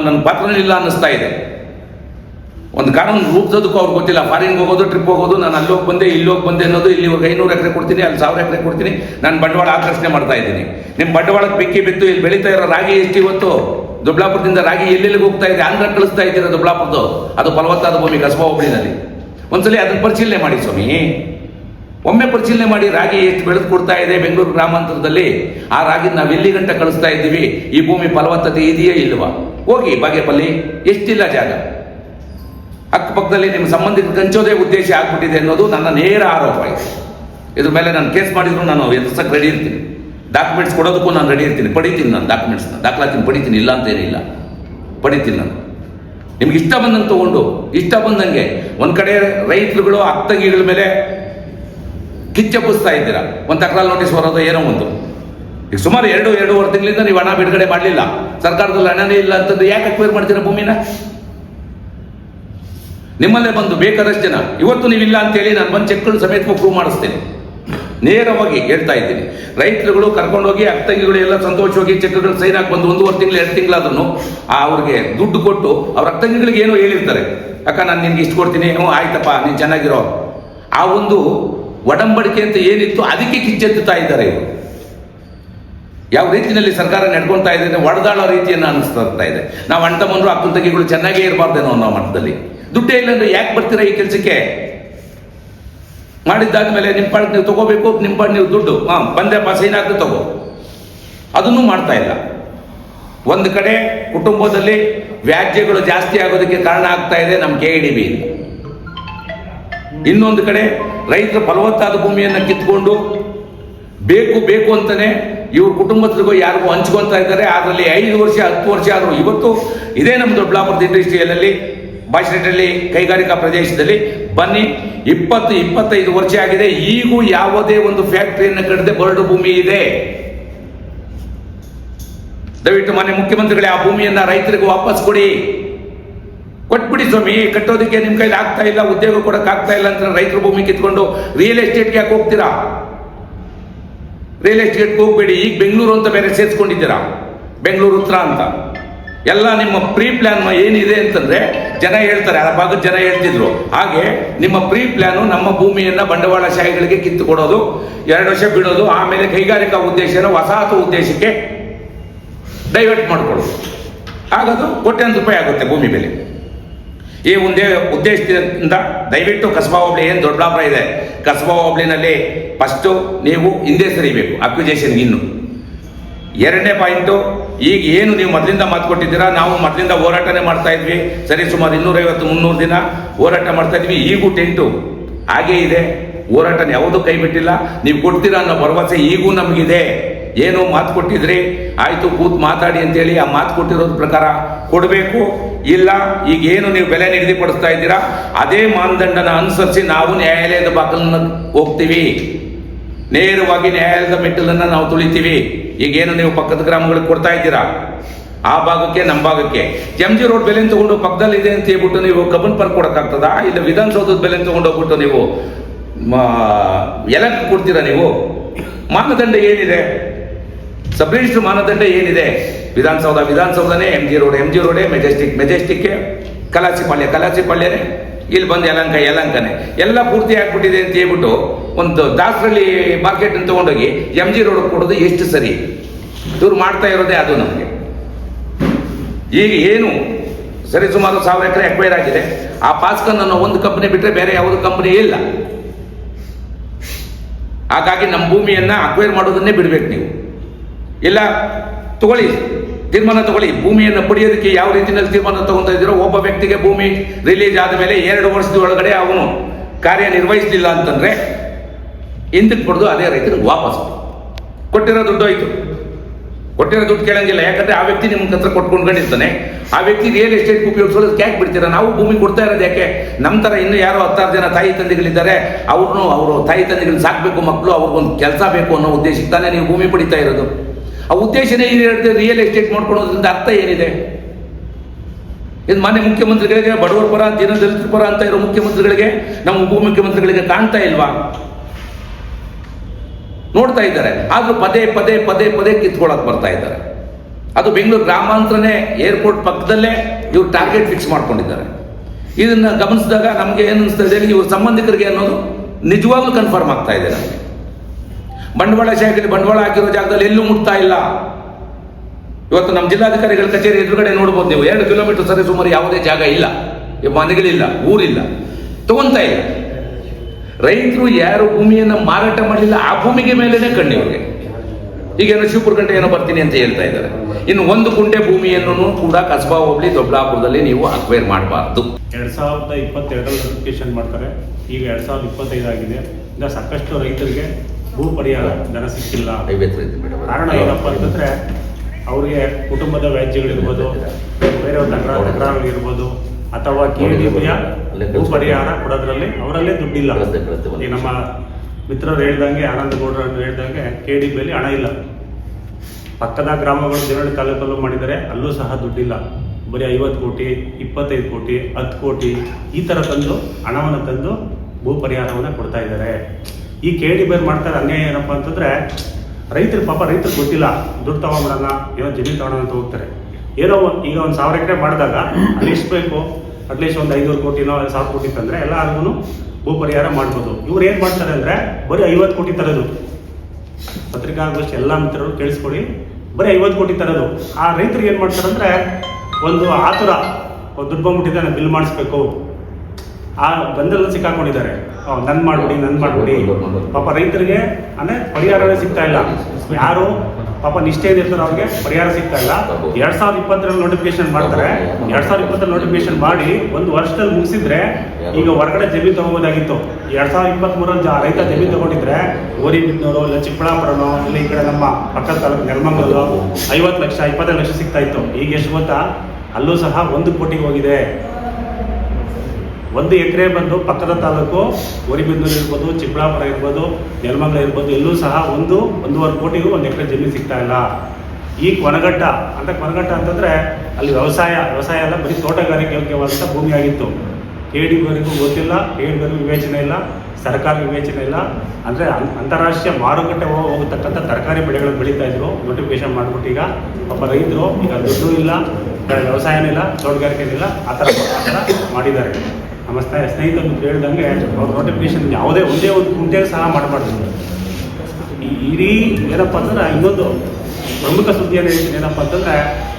ನನ್ನ ಪಾತ್ರನೇ ಇಲ್ಲ ಅನ್ನಿಸ್ತಾ ಇದೆ. ಒಂದು ಕಾನೂನು ರೂಪಿಸೋದಕ್ಕೂ ಅವ್ರಿಗೆ ಗೊತ್ತಿಲ್ಲ. ಫಾರಿನ್ ಹೋಗೋದು ಟ್ರಿಪ್ ಹೋಗೋದು, ನಾನು ಅಲ್ಲಿ ಹೋಗಿ ಬಂದೆ, ಇಲ್ಲಿ ಹೋಗಿ ಬಂದೆ ಅನ್ನೋದು ಇಲ್ಲಿ ಐನೂರು ಎಕರೆ ಕೊಡ್ತೀನಿ, ಅಲ್ಲಿ ಸಾವಿರ ಎಕರೆ ಕೊಡ್ತೀನಿ. ನಾನು ಬಂಡವಾಳ ಆಕರ್ಷಣೆ ಮಾಡ್ತಾ ಇದ್ದೀನಿ. ನಿಮ್ಮ ಬಂಡವಾಳಕ್ಕೆ ಬೆಕ್ಕಿ ಬಿತ್ತು, ಇಲ್ಲಿ ಬೆಳೀತಾ ಇರೋ ರಾಗಿ ಎಷ್ಟು ಇವತ್ತು? ದೊಡ್ಡಬಳ್ಳಾಪುರದಿಂದ ರಾಗಿ ಎಲ್ಲೆಲ್ಲಿಗೆ ಹೋಗ್ತಾ ಇದೆ? ಆಂಧ್ರ ಕಳಿಸ್ತಾ ಇದ್ದೀರಾ ದೊಡ್ಡಬಳ್ಳಾಪುರದ್ದು? ಅದು ಫಲವತ್ತಾದ ಭೂಮಿ ಕಸಬಾ ಹೋಬಳಿನಲ್ಲಿ. ಒಂದ್ಸಲಿ ಅದನ್ನು ಪರಿಶೀಲನೆ ಮಾಡಿ ಸ್ವಾಮಿ. ಒಮ್ಮೆ ಪರಿಶೀಲನೆ ಮಾಡಿ ರಾಗಿ ಎಷ್ಟು ಬೆಳೆದು ಕೊಡ್ತಾ ಇದೆ ಬೆಂಗಳೂರು ಗ್ರಾಮಾಂತರದಲ್ಲಿ, ಆ ರಾಗಿ ನಾವು ಎಲ್ಲಿ ಗಂಟ ಕಳಿಸ್ತಾ ಇದ್ದೀವಿ? ಈ ಭೂಮಿ ಫಲವತ್ತತೆ ಇದೆಯೇ ಇಲ್ವಾ? ಹೋಗಿ ಬಾಗೇಪಲ್ಲಿ, ಎಷ್ಟಿಲ್ಲ ಜಾಗ? ಅಕ್ಕಪಕ್ಕದಲ್ಲಿ ನಿಮ್ಮ ಸಂಬಂಧಿಕರು ಕಂಚೋದೇ ಉದ್ದೇಶ ಆಗ್ಬಿಟ್ಟಿದೆ ಅನ್ನೋದು ನನ್ನ ನೇರ ಆರೋಪ ಇದೆ. ಇದ್ರ ಮೇಲೆ ನಾನು ಕೇಸ್ ಮಾಡಿದ್ರು, ನಾನು ಎದುರ್ಸಕ್ಕೆ ರೆಡಿ ಇರ್ತೀನಿ. ಡಾಕ್ಯುಮೆಂಟ್ಸ್ ಕೊಡೋದಕ್ಕೂ ನಾನು ರೆಡಿ ಇರ್ತೀನಿ. ಪಡಿತೀನಿ ನಾನು ಡಾಕ್ಯುಮೆಂಟ್ಸ್ನ ದಾಖಲಾತಿನ ಪಡಿತೀನಿ, ಇಲ್ಲ ಅಂತ ಏನಿಲ್ಲ. ಪಡಿತೀನಿ ನಾನು. ನಿಮ್ಗೆ ಇಷ್ಟ ಬಂದಂಗೆ ತಗೊಂಡು, ಇಷ್ಟ ಬಂದಂಗೆ. ಒಂದು ಕಡೆ ರೈತರುಗಳು, ಅತ್ತಂಗಿಗಳ ಮೇಲೆ ಕಿಚ್ಚಪ್ಪಿಸ್ತಾ ಇದ್ದೀರಾ? ಒಂದು ತಕರಾರು ನೋಟಿಸ್ ಬರೋದು ಏನೋ ಒಂದು. ಈಗ ಸುಮಾರು ಎರಡು, ಎರಡೂವರೆ ತಿಂಗಳಿಂದ ನೀವು ಹಣ ಬಿಡುಗಡೆ ಮಾಡಲಿಲ್ಲ. ಸರ್ಕಾರದಲ್ಲಿ ಹಣನೇ ಇಲ್ಲ ಅಂತಂದು ಯಾಕೆ ಅಕ್ವೇರ್ ಮಾಡ್ತೀರಾ ಭೂಮಿನ? ನಿಮ್ಮಲ್ಲೇ ಬಂದು ಬೇಕಾದಷ್ಟು ಜನ, ಇವತ್ತು ನೀವಿಲ್ಲ ಅಂತೇಳಿ ನಾನು ಬಂದು ಚೆಕ್ಗಳು ಸಮೇತ ಪ್ರೂವ್ ಮಾಡಿಸ್ತೇನೆ. ನೇರವಾಗಿ ಹೇಳ್ತಾ ಇದ್ದೀನಿ. ರೈತರುಗಳು ಕರ್ಕೊಂಡೋಗಿ ಅಕ್ತಂಗಿಗಳು ಎಲ್ಲ ಸಂತೋಷವಾಗಿ ಚೆಕ್ಗಳು ಸೈನ್ ಹಾಕಿ ಬಂದು ಒಂದೂವರೆ ತಿಂಗಳು, ಎರಡು ತಿಂಗಳಾದ್ರೂ ಅವ್ರಿಗೆ ದುಡ್ಡು ಕೊಟ್ಟು ಅವ್ರ ಅಕ್ತಂಗಿಗಳಿಗೆ ಏನೋ ಹೇಳಿರ್ತಾರೆ. ಅಕ್ಕ, ನಾನು ನಿನ್ಗೆ ಇಷ್ಟು ಕೊಡ್ತೀನಿ. ಹ್ಞೂ ಆಯ್ತಪ್ಪ, ನೀನು ಚೆನ್ನಾಗಿರೋ. ಆ ಒಂದು ಒಡಂಬಡಿಕೆ ಅಂತ ಏನಿತ್ತು ಅದಕ್ಕೆ ಕಿಚ್ಚೆತ್ತುತ್ತಾ ಇದ್ದಾರೆ ಇವರು. ಯಾವ ರೀತಿಯಲ್ಲಿ ಸರ್ಕಾರ ನಡ್ಕೊತಾ ಇದೆ ಒಡೆದಾಳೋ ರೀತಿಯನ್ನು ಅನಿಸ್ತಾ ಇದೆ. ನಾವು ಅಣ್ಣ ತಮ್ಮಂದ್ರು ಅಕ್ಕನ ತಂಗಿಗಳು ಚೆನ್ನಾಗೇ ಇರಬಾರ್ದೇನೋ ಅನ್ನೋ ಮಟ್ಟದಲ್ಲಿ. ದುಡ್ಡೇ ಇಲ್ಲ ಅಂದ್ರೆ ಯಾಕೆ ಬರ್ತೀರಾ ಈ ಕೆಲಸಕ್ಕೆ? ಮಾಡಿದ್ದಾದ್ಮೇಲೆ ನಿಮ್ಮ ಪಾಡಿಗೆ ನೀವು ತಗೋಬೇಕು ನಿಮ್ಮ ಪಾಡ್ ನೀವು ದುಡ್ಡು. ಹಾಂ, ಬಂದೆ ಪಾಸ್ ತಗೋ. ಅದನ್ನು ಮಾಡ್ತಾ ಇಲ್ಲ. ಒಂದು ಕಡೆ ಕುಟುಂಬದಲ್ಲಿ ವ್ಯಾಜ್ಯಗಳು ಜಾಸ್ತಿ ಆಗೋದಕ್ಕೆ ಕಾರಣ ಆಗ್ತಾ ಇದೆ ನಮ್ಮ ಕೆ ಇ ಡಿ ಬಿ ಇನ್ನೊಂದು ಕಡೆ ರೈತರು ಫಲವತ್ತಾದ ಭೂಮಿಯನ್ನು ಕಿತ್ಕೊಂಡು ಬೇಕು ಬೇಕು ಅಂತಾನೆ ಇವ್ರ ಕುಟುಂಬದಿಗೂ ಯಾರಿಗೂ ಹಂಚ್ಕೊತಾ ಇದ್ದಾರೆ. ಅದರಲ್ಲಿ ಐದು ವರ್ಷ, ಹತ್ತು ವರ್ಷ ಆದರೂ ಇವತ್ತು ಇದೇ ನಮ್ಮ ದೊಡ್ಡಬಳ್ಳಾಪುರದ ಇಂಡಸ್ಟ್ರಿಯಲಲ್ಲಿ ಬಾಸ್ಟೇಟಲ್ಲಿ ಕೈಗಾರಿಕಾ ಪ್ರದೇಶದಲ್ಲಿ ಬನ್ನಿ. ಇಪ್ಪತ್ತು, ಇಪ್ಪತ್ತೈದು ವರ್ಷ ಆಗಿದೆ. ಈಗೂ ಯಾವುದೇ ಒಂದು ಫ್ಯಾಕ್ಟರಿಯನ್ನು ಕಟ್ಟದೆ ಬರಡು ಭೂಮಿ ಇದೆ. ದಯವಿಟ್ಟು ಮಾನ್ಯ ಮುಖ್ಯಮಂತ್ರಿಗಳೇ, ಆ ಭೂಮಿಯನ್ನು ರೈತರಿಗೆ ವಾಪಸ್ ಕೊಡಿ. ಕೊಟ್ಬಿಡಿ ಸ್ವಾಮಿ, ಕಟ್ಟೋದಕ್ಕೆ ನಿಮ್ಮ ಕೈಲಿ ಆಗ್ತಾ ಇಲ್ಲ, ಉದ್ಯೋಗ ಕೊಡಕ್ ಆಗ್ತಾ ಇಲ್ಲ ಅಂತ ರೈತರ ಭೂಮಿ ಕಿತ್ಕೊಂಡು ರಿಯಲ್ ಎಸ್ಟೇಟ್ಗೆ ಯಾಕೆ ಹೋಗ್ತೀರಾ? ರಿಯಲ್ ಎಸ್ಟೇಟ್ಗೆ ಹೋಗ್ಬೇಡಿ, ಈಗ ಬೆಂಗಳೂರು ಅಂತ ಬೇರೆ ಸೇರಿಸ್ಕೊಂಡಿದ್ದೀರಾ? ಬೆಂಗಳೂರು ಉತ್ತರ ಅಂತ. ಎಲ್ಲ ನಿಮ್ಮ ಪ್ರೀ ಪ್ಲಾನ್ ಏನಿದೆ ಅಂತಂದ್ರೆ ಜನ ಹೇಳ್ತಾರೆ, ಆ ಭಾಗದ ಜನ ಹೇಳ್ತಿದ್ರು. ಹಾಗೆ ನಿಮ್ಮ ಪ್ರೀ ಪ್ಲಾನು ನಮ್ಮ ಭೂಮಿಯನ್ನ ಬಂಡವಾಳಶಾಹಿಗಳಿಗೆ ಕಿತ್ತು ಕೊಡೋದು, ಎರಡು ವರ್ಷ ಬಿಡೋದು, ಆಮೇಲೆ ಕೈಗಾರಿಕಾ ಉದ್ದೇಶನ ವಸಾಹತು ಉದ್ದೇಶಕ್ಕೆ ಡೈವರ್ಟ್ ಮಾಡಿಕೊಡೋದು ಆಗದು ಕೋಟ್ಯಾಂತರ ರೂಪಾಯಿ ಆಗುತ್ತೆ ಭೂಮಿ ಬೆಲೆ. ಈ ಮುಂದೆ ಉದ್ದೇಶದಿಂದ ದಯವಿಟ್ಟು ಕಸಬಾ ಹೋಬಳಿ ಏನು ದೊಡ್ಡಬಳ್ಳಾಪುರ ಇದೆ ಕಸಬಾ ಹೋಬಳಿನಲ್ಲಿ ಫಸ್ಟು ನೀವು ಹಿಂದೆ ಸರಿಬೇಕು ಅಕ್ವಿಜೇಷನ್ಗೆ ಇನ್ನು. ಎರಡನೇ ಪಾಯಿಂಟು ಈಗ ಏನು ನೀವು ಮೊದಲಿಂದ ಮಾತು ಕೊಟ್ಟಿದ್ದೀರಾ, ನಾವು ಮೊದಲಿಂದ ಹೋರಾಟನೇ ಮಾಡ್ತಾ ಇದ್ವಿ, ಸರಿ ಸುಮಾರು ಇನ್ನೂರೈವತ್ತು, ಮುನ್ನೂರು ದಿನ ಹೋರಾಟ ಮಾಡ್ತಾ ಇದ್ವಿ, ಈಗೂ ಟೆಂಟು. ಹಾಗೇ ಇದೆ, ಹೋರಾಟನ ಯಾವುದೂ ಕೈ ಬಿಟ್ಟಿಲ್ಲ, ನೀವು ಕೊಡ್ತೀರಾ ಅನ್ನೋ ಭರವಸೆ ಈಗೂ ನಮಗಿದೆ. ಏನು ಮಾತು ಕೊಟ್ಟಿದ್ರಿ? ಆಯಿತು, ಕೂತ್ ಮಾತಾಡಿ ಅಂತೇಳಿ ಆ ಮಾತು ಕೊಟ್ಟಿರೋದ್ರ ಪ್ರಕಾರ ಕೊಡಬೇಕು. ಇಲ್ಲ ಈಗ ಏನು ನೀವು ಬೆಲೆ ನಿಗದಿಪಡಿಸ್ತಾ ಇದ್ದೀರಾ? ಅದೇ ಮಾನದಂಡನ ಅನುಸರಿಸಿ ನಾವು ನ್ಯಾಯಾಲಯದ ಬಾಗಿಲನ್ನ ಹೋಗ್ತೀವಿ. ನೇರವಾಗಿ ನ್ಯಾಯಾಲಯದ ಮೆಟ್ಟಿಲನ್ನು ನಾವು ತುಳಿತೀವಿ. ಈಗೇನು ನೀವು ಪಕ್ಕದ ಗ್ರಾಮಗಳಿಗೆ ಕೊಡ್ತಾ ಇದ್ದೀರಾ? ಆ ಭಾಗಕ್ಕೆ, ನಮ್ಮ ಭಾಗಕ್ಕೆ. ಎಂ ಜಿ ರೋಡ್ ಬೆಲೆ ತಗೊಂಡು ಪಕ್ಕದಲ್ಲಿ ಇದೆ ಅಂತ ಹೇಳ್ಬಿಟ್ಟು ನೀವು ಕಬ್ಬನ್ ಪಾರ್ಕ್ ಕೊಡೋಕ್ಕಾಗ್ತದಾ ಇಲ್ಲ ವಿಧಾನಸೌಧದ ಬೆಲೆ ತಗೊಂಡು ಹೋಗ್ಬಿಟ್ಟು ನೀವು ಎಲೆಕ್ಟ್ ಕೊಡ್ತೀರಾ ನೀವು? ಮಾನದಂಡ ಏನಿದೆ? ಸಬ್ ಮಾನದಂಡ ಏನಿದೆ? Vidhana Soudha, ವಿಧಾನಸೌಧನೇ M G road M G ರೋಡೇ Majestic ಮೆಜೆಸ್ಟಿಕ್ಗೆ ಕಲಾಸಿಪಾಳ್ಯ ಕಲಾಸಿಪಾಳ್ಯನೇ ಇಲ್ಲಿ ಬಂದು ಯಲಂಕ, ಯಲಂಕನೇ. ಎಲ್ಲ ಪೂರ್ತಿ ಆಗ್ಬಿಟ್ಟಿದೆ ಅಂತ ಹೇಳ್ಬಿಟ್ಟು ಒಂದು ದಾಸರಲ್ಲಿ ಮಾರ್ಕೆಟ್ ತಗೊಂಡೋಗಿ ಎಂ ಜಿ ರೋಡ್ ಕೊಡೋದು ಎಷ್ಟು ಸರಿ? ಇವ್ರು ಮಾಡ್ತಾ ಇರೋದೇ ಅದು ನಮಗೆ. ಈಗ ಏನು? ಸರಿ, ಸುಮಾರು ಸಾವಿರ ಎಕರೆ ಅಕ್ವೈರ್ ಆಗಿದೆ. ಆ ಪಾಸ್ಕನ್ ಅನ್ನೋ ಒಂದು ಕಂಪನಿ ಬಿಟ್ಟರೆ ಬೇರೆ ಯಾವುದೇ ಕಂಪನಿ ಇಲ್ಲ. ಹಾಗಾಗಿ ನಮ್ಮ ಭೂಮಿಯನ್ನು ಅಕ್ವೈರ್ ಮಾಡೋದನ್ನೇ ಬಿಡಬೇಕು ನೀವು. ಇಲ್ಲ, ತಗೊಳ್ಳಿ. ತೀರ್ಮಾನ ತಗೊಳ್ಳಿ. ಭೂಮಿಯನ್ನು ಪಡೆಯೋದಕ್ಕೆ ಯಾವ ರೀತಿಯಲ್ಲಿ ತೀರ್ಮಾನ ತಗೊಂತ ಇದ್ದೀರೋ ಒಬ್ಬ ವ್ಯಕ್ತಿಗೆ ಭೂಮಿ ರಿಲೀಸ್ ಆದ ಮೇಲೆ ಎರಡು ವರ್ಷದ ಒಳಗಡೆ ಅವನು ಕಾರ್ಯನಿರ್ವಹಿಸಲಿಲ್ಲ ಅಂತಂದ್ರೆ ಹಿಂದಕ್ಕೆ ಪಡೆದು ಅದೇ ರೈತರಿಗೆ ವಾಪಸ್ ಕೊಟ್ಟಿರೋ ದುಡ್ಡು ಹೋಯ್ತು. ಕೊಟ್ಟಿರೋ ದುಡ್ಡು ಕೇಳಂಗಿಲ್ಲ. ಯಾಕಂದ್ರೆ ಆ ವ್ಯಕ್ತಿ ನಿಮ್ಮ ಹತ್ರ ಕೊಟ್ಕೊಂಡ್ಕೊಂಡಿರ್ತಾನೆ. ಆ ವ್ಯಕ್ತಿ ರಿಯಲ್ ಎಸ್ಟೇಟ್ ಉಪಯೋಗಿಸೋದಕ್ಕೆ ಯಾಕೆ ಬಿಡ್ತೀರಾ? ನಾವು ಭೂಮಿ ಕೊಡ್ತಾ ಇರೋದು ಯಾಕೆ? ನಮ್ಮ ಥರ ಇನ್ನು ಯಾರೋ ಹತ್ತಾರು ಜನ ತಾಯಿ ತಂದೆಗಳಿದ್ದಾರೆ. ಅವ್ರನ್ನೂ ಅವರು ತಾಯಿ ತಂದೆಗಳನ್ನ ಸಾಕಬೇಕು ಮಕ್ಕಳು, ಅವ್ರಿಗೊಂದು ಕೆಲಸ ಬೇಕು ಅನ್ನೋ ಉದ್ದೇಶಕ್ಕೆ ತಾನೇ ನೀವು ಭೂಮಿ ಪಡಿತಾ ಇರೋದು. ಆ ಉದ್ದೇಶನೇ ಏನಿರುತ್ತೆ ರಿಯಲ್ ಎಸ್ಟೇಟ್ ಮಾಡ್ಕೊಳೋದ್ರಿಂದ ಅರ್ಥ ಏನಿದೆ? ಇದು ಮಾನ್ಯ ಮುಖ್ಯಮಂತ್ರಿಗಳಿಗೆ, ಬಡವರ ಪರ ದಿನ ದಲಿತರ ಪರ ಅಂತ ಇರೋ ಮುಖ್ಯಮಂತ್ರಿಗಳಿಗೆ, ನಮ್ಮ ಉಪಮುಖ್ಯಮಂತ್ರಿಗಳಿಗೆ ಕಾಣ್ತಾ ಇಲ್ವಾ? ನೋಡ್ತಾ ಇದ್ದಾರೆ. ಆದರೂ ಪದೇ ಪದೇ ಪದೇ ಪದೇ ಕಿತ್ಕೊಳಕ್ ಬರ್ತಾ ಇದ್ದಾರೆ. ಅದು ಬೆಂಗಳೂರು ಗ್ರಾಮಾಂತರನೇ ಏರ್ಪೋರ್ಟ್ ಪಕ್ಕದಲ್ಲೇ ಇವ್ರು ಟಾರ್ಗೆಟ್ ಫಿಕ್ಸ್ ಮಾಡ್ಕೊಂಡಿದ್ದಾರೆ. ಇದನ್ನ ಗಮನಿಸಿದಾಗ ನಮಗೆ ಏನು ಅನಿಸ್ತಾ ಇದೆ ಇವ್ರ ಸಂಬಂಧಿಕರಿಗೆ ಅನ್ನೋದು ನಿಜವಾಗ್ಲೂ ಕನ್ಫರ್ಮ್ ಆಗ್ತಾ ಇದೆ ನಮಗೆ. ಬಂಡವಾಳ ಶಾಖೆಯಲ್ಲಿ ಬಂಡವಾಳ ಹಾಕಿರೋ ಜಾಗದಲ್ಲಿ ಎಲ್ಲೂ ಮುಟ್ತಾ ಇಲ್ಲ. ಇವತ್ತು ನಮ್ಮ ಜಿಲ್ಲಾಧಿಕಾರಿಗಳ ಕಚೇರಿ ಎದುರುಗಡೆ ನೋಡ್ಬೋದು ನೀವು. ಎರಡು ಕಿಲೋಮೀಟರ್ ಸರಿ ಸುಮಾರು ಯಾವುದೇ ಜಾಗ ಇಲ್ಲ. ಮನೆಗಳಿಲ್ಲ, ಊರಿಲ್ಲ. ತಗೊಂತಾ ಇಲ್ಲ. ರೈತರು ಯಾರು ಭೂಮಿಯನ್ನು ಮಾರಾಟ ಮಾಡಲಿಲ್ಲ, ಆ ಭೂಮಿಗೆ ಮೇಲೇನೆ ಕಣ್ಣಿವ್ರಿಗೆ ಈಗೇನೋ ಶಿವಪುರ ಗಂಟೆ ಏನೋ ಬರ್ತೀನಿ ಅಂತ ಹೇಳ್ತಾ ಇದ್ದಾರೆ. ಇನ್ನು ಒಂದು ಕುಂಟೆ ಭೂಮಿಯನ್ನು ಕೂಡ ಕಸಬಾ, ಹೋಬಳಿ ದೊಡ್ಡಾಪುರದಲ್ಲಿ ನೀವು ಅಕ್ವೈರ್ ಮಾಡಬಾರ್ದು. ಎರಡ್ ಸಾವಿರದ ಇಪ್ಪತ್ತೆರಡರಲ್ಲಿ ನೋಟಿಫಿಕೇಶನ್ ಮಾಡ್ತಾರೆ. ಈಗ ಎರಡ್ ಸಾವಿರದ ಇಪ್ಪತ್ತೈದಾಗಿದೆ. ಸಾಕಷ್ಟು ರೈತರಿಗೆ ಭೂ ಪರಿಹಾರ ಧನ ಸಿಕ್ಕಿಲ್ಲ ಕಾರಣ ಏನಪ್ಪ ಅಂತಂದ್ರೆ ಅವ್ರಿಗೆ ಕುಟುಂಬದ ವ್ಯಾಜ್ಯಗಳಿರ್ಬೋದು ಬೇರೆಯವ್ರ ತಕರಾರು ತಕರಾರುಗಳಿರ್ಬೋದು ಅಥವಾ ಕೆ ಭೂ ಪರಿಹಾರ ಕೊಡೋದ್ರಲ್ಲಿ ಅವರಲ್ಲೇ ದುಡ್ಡಿಲ್ಲ. ಈ ನಮ್ಮ ಮಿತ್ರರು ಹೇಳ್ದಂಗೆ ಆನಂದ ಗೌಡರು ಹೇಳ್ದಂಗೆ ಕೆ ಡಿ ಬಿಯಲ್ಲಿ ಹಣ ಇಲ್ಲ. ಪಕ್ಕದ ಗ್ರಾಮಗಳು ದೇವನಹಳ್ಳಿ ತಾಲೂಕಲ್ಲೂ ಮಾಡಿದರೆ ಅಲ್ಲೂ ಸಹ ದುಡ್ಡಿಲ್ಲ. ಬರೀ ಐವತ್ತು ಕೋಟಿ ಇಪ್ಪತ್ತೈದು ಕೋಟಿ ಹತ್ತು ಕೋಟಿ ಈ ಥರ ತಂದು ಹಣವನ್ನು ತಂದು ಭೂ ಪರಿಹಾರವನ್ನು ಕೊಡ್ತಾ ಇದ್ದಾರೆ. ಈ ಕೆ ಡಿ ಬೇರ್ ಮಾಡ್ತಾರೆ ಅನ್ಯಾಯ ಏನಪ್ಪ ಅಂತಂದ್ರೆ, ರೈತರು ಪಾಪ ರೈತರು ಗೊತ್ತಿಲ್ಲ, ದುಡ್ಡು ತಗೊಂಬಿಡೋಣ ಏನೋ ಜಮೀನು ತಗೊಳ್ಳೋಣ ಅಂತ ಹೋಗ್ತಾರೆ. ಏನೋ ಈಗ ಒಂದು ಸಾವಿರ ಎಕರೆ ಮಾಡಿದಾಗ ಎಷ್ಟು ಬೇಕು? ಅಟ್ಲೀಸ್ಟ್ ಒಂದು ಐನೂರು ಕೋಟಿನೋ ಸಾವಿರ ಕೋಟಿ ತಂದರೆ ಎಲ್ಲ ಅದನ್ನು ಭೂ ಪರಿಹಾರ ಮಾಡ್ಬೋದು. ಇವ್ರು ಏನು ಮಾಡ್ತಾರೆ ಅಂದರೆ, ಬರೀ ಐವತ್ತು ಕೋಟಿ ತರೋದು. ಪತ್ರಿಕಾಗೋಷ್ಠಿ ಎಲ್ಲ ಮಿತ್ರರು ಕೇಳಿಸ್ಕೊಡಿ ಬರೀ ಐವತ್ತು ಕೋಟಿ ತರೋದು. ಆ ರೈತರಿಗೆ ಏನು ಮಾಡ್ತಾರೆ ಅಂದರೆ, ಒಂದು ಆತುರ ದುಡ್ಡು ಬಂದ್ಬಿಟ್ಟಿದ್ದಾನೆ ಬಿಲ್ ಮಾಡಿಸ್ಬೇಕು. ಆ ಗಂಧದಲ್ಲಿ ಸಿಕ್ಕಾಕೊಂಡಿದ್ದಾರೆ. ನನ್ ಮಾಡ್ಬಿಡಿ ನನ್ ಮಾಡ್ಬಿಡಿ ಪಾಪ ರೈತರಿಗೆ, ಅಂದ್ರೆ ಪರಿಹಾರವೇ ಸಿಗ್ತಾ ಇಲ್ಲ. ಯಾರು, ಪಾಪ ನಿಷ್ಠೆಯಿಂದ ಇರ್ತಾರೆ ಅವ್ರಿಗೆ ಪರಿಹಾರ ಸಿಗ್ತಾ ಇಲ್ಲ. ಎರಡ್ ಸಾವಿರದ ಇಪ್ಪತ್ತರಲ್ಲಿ ನೋಟಿಫಿಕೇಶನ್ ಮಾಡ್ತಾರೆ. ಎರಡ್ ಸಾವಿರದ ಇಪ್ಪತ್ತರಲ್ಲಿ ನೋಟಿಫಿಕೇಶನ್ ಮಾಡಿ, ಒಂದು ವರ್ಷದಲ್ಲಿ ಮುಗಿಸಿದ್ರೆ, ಈಗ ಹೊರಗಡೆ ಜಮೀನು ತಗೋಬೋದಾಗಿತ್ತು. ಎರಡ್ ಸಾವಿರದ ಇಪ್ಪತ್ತ್ ಮೂರಲ್ಲಿ ಜ- ರೈತ ಜಮೀನು ತಗೊಂಡಿದ್ರೆ ಓರಿಬಿದ್ನೂರು ಇಲ್ಲ ಚಿಕ್ಕಬಳ್ಳಾಪುರನೋ, ಇಲ್ಲ ಈ ಕಡೆ ನಮ್ಮ ಪಕ್ಕದ ತಾಲೂಕು ನೆಲಮಂಗಲ, ಐವತ್ತು ಲಕ್ಷ, ಇಪ್ಪತ್ತೈದು ಲಕ್ಷ ಸಿಗ್ತಾ ಇತ್ತು. ಈಗ ಎಷ್ಟು ಗೊತ್ತಾ? ಅಲ್ಲೂ ಸಹ ಒಂದು ಕೋಟಿಗೆ ಹೋಗಿದೆ. ಒಂದು ಎಕರೆ ಬಂದು ಪಕ್ಕದ ತಾಲೂಕು ಒರಿಬಿಂದೂರು ಇರ್ಬೋದು, ಚಿಕ್ಕಬಳ್ಳಾಪುರ ಇರ್ಬೋದು, ನೆಲಮಂಗಲ ಇರ್ಬೋದು, ಎಲ್ಲೂ ಸಹ ಒಂದು ಒಂದೂವರೆ ಕೋಟಿಗೂ ಒಂದು ಎಕರೆ ಜಮೀನು ಸಿಗ್ತಾ ಇಲ್ಲ. ಈ ಕೊನಗಟ್ಟ ಅಂತ ಕೊನಗಟ್ಟ ಅಂತಂದ್ರೆ ಅಲ್ಲಿ ವ್ಯವಸಾಯ ವ್ಯವಸಾಯ ಎಲ್ಲ ಬರೀ ತೋಟಗಾರಿಕೆ ಯೋಗ್ಯವಾದಂಥ ಭೂಮಿ ಆಗಿತ್ತು. ಕೆ ಗೊತ್ತಿಲ್ಲ, ಕೆ ವಿವೇಚನೆ ಇಲ್ಲ, ಸರ್ಕಾರ ವಿವೇಚನೆ ಇಲ್ಲ. ಅಂದರೆ ಅಂತಾರಾಷ್ಟ್ರೀಯ ಮಾರುಕಟ್ಟೆ ಹೋಗತಕ್ಕಂಥ ತರಕಾರಿ ಬೆಳೆಗಳು ಬೆಳೀತಾ ಇದ್ರು ನೋಟಿಫಿಕೇಶನ್ ಮಾಡಿಬಿಟ್ಟು ಈಗ ಒಬ್ಬ ರೈತರು ಈಗ ದುಡ್ಡು ಇಲ್ಲ ಈ ಕಡೆ ವ್ಯವಸಾಯನೂ ಇಲ್ಲ ತೋಟಗಾರಿಕೆ ಇಲ್ಲ ಆ ಥರ ಮಾಡಿದ್ದಾರೆ. ನಮ್ಮ ಸ್ನೇಹ ಸ್ನೇಹಿತರು ಹೇಳಿದಂಗೆ ಅವ್ರ ನೋಟಿಫಿಕೇಶನ್ ಯಾವುದೇ ಒಂದೇ ಒಂದು ಕುಂಟೆ ಸಹ ಮಾಡಬಾರ್ದು. ಇಡೀ ಏನಪ್ಪ ಅಂದ್ರೆ ಇನ್ನೊಂದು ಪ್ರಮುಖ ಸುದ್ದಿಯನ್ನು ಹೇಳ್ತೀನಿ. ಏನಪ್ಪ ಅಂತಂದ್ರೆ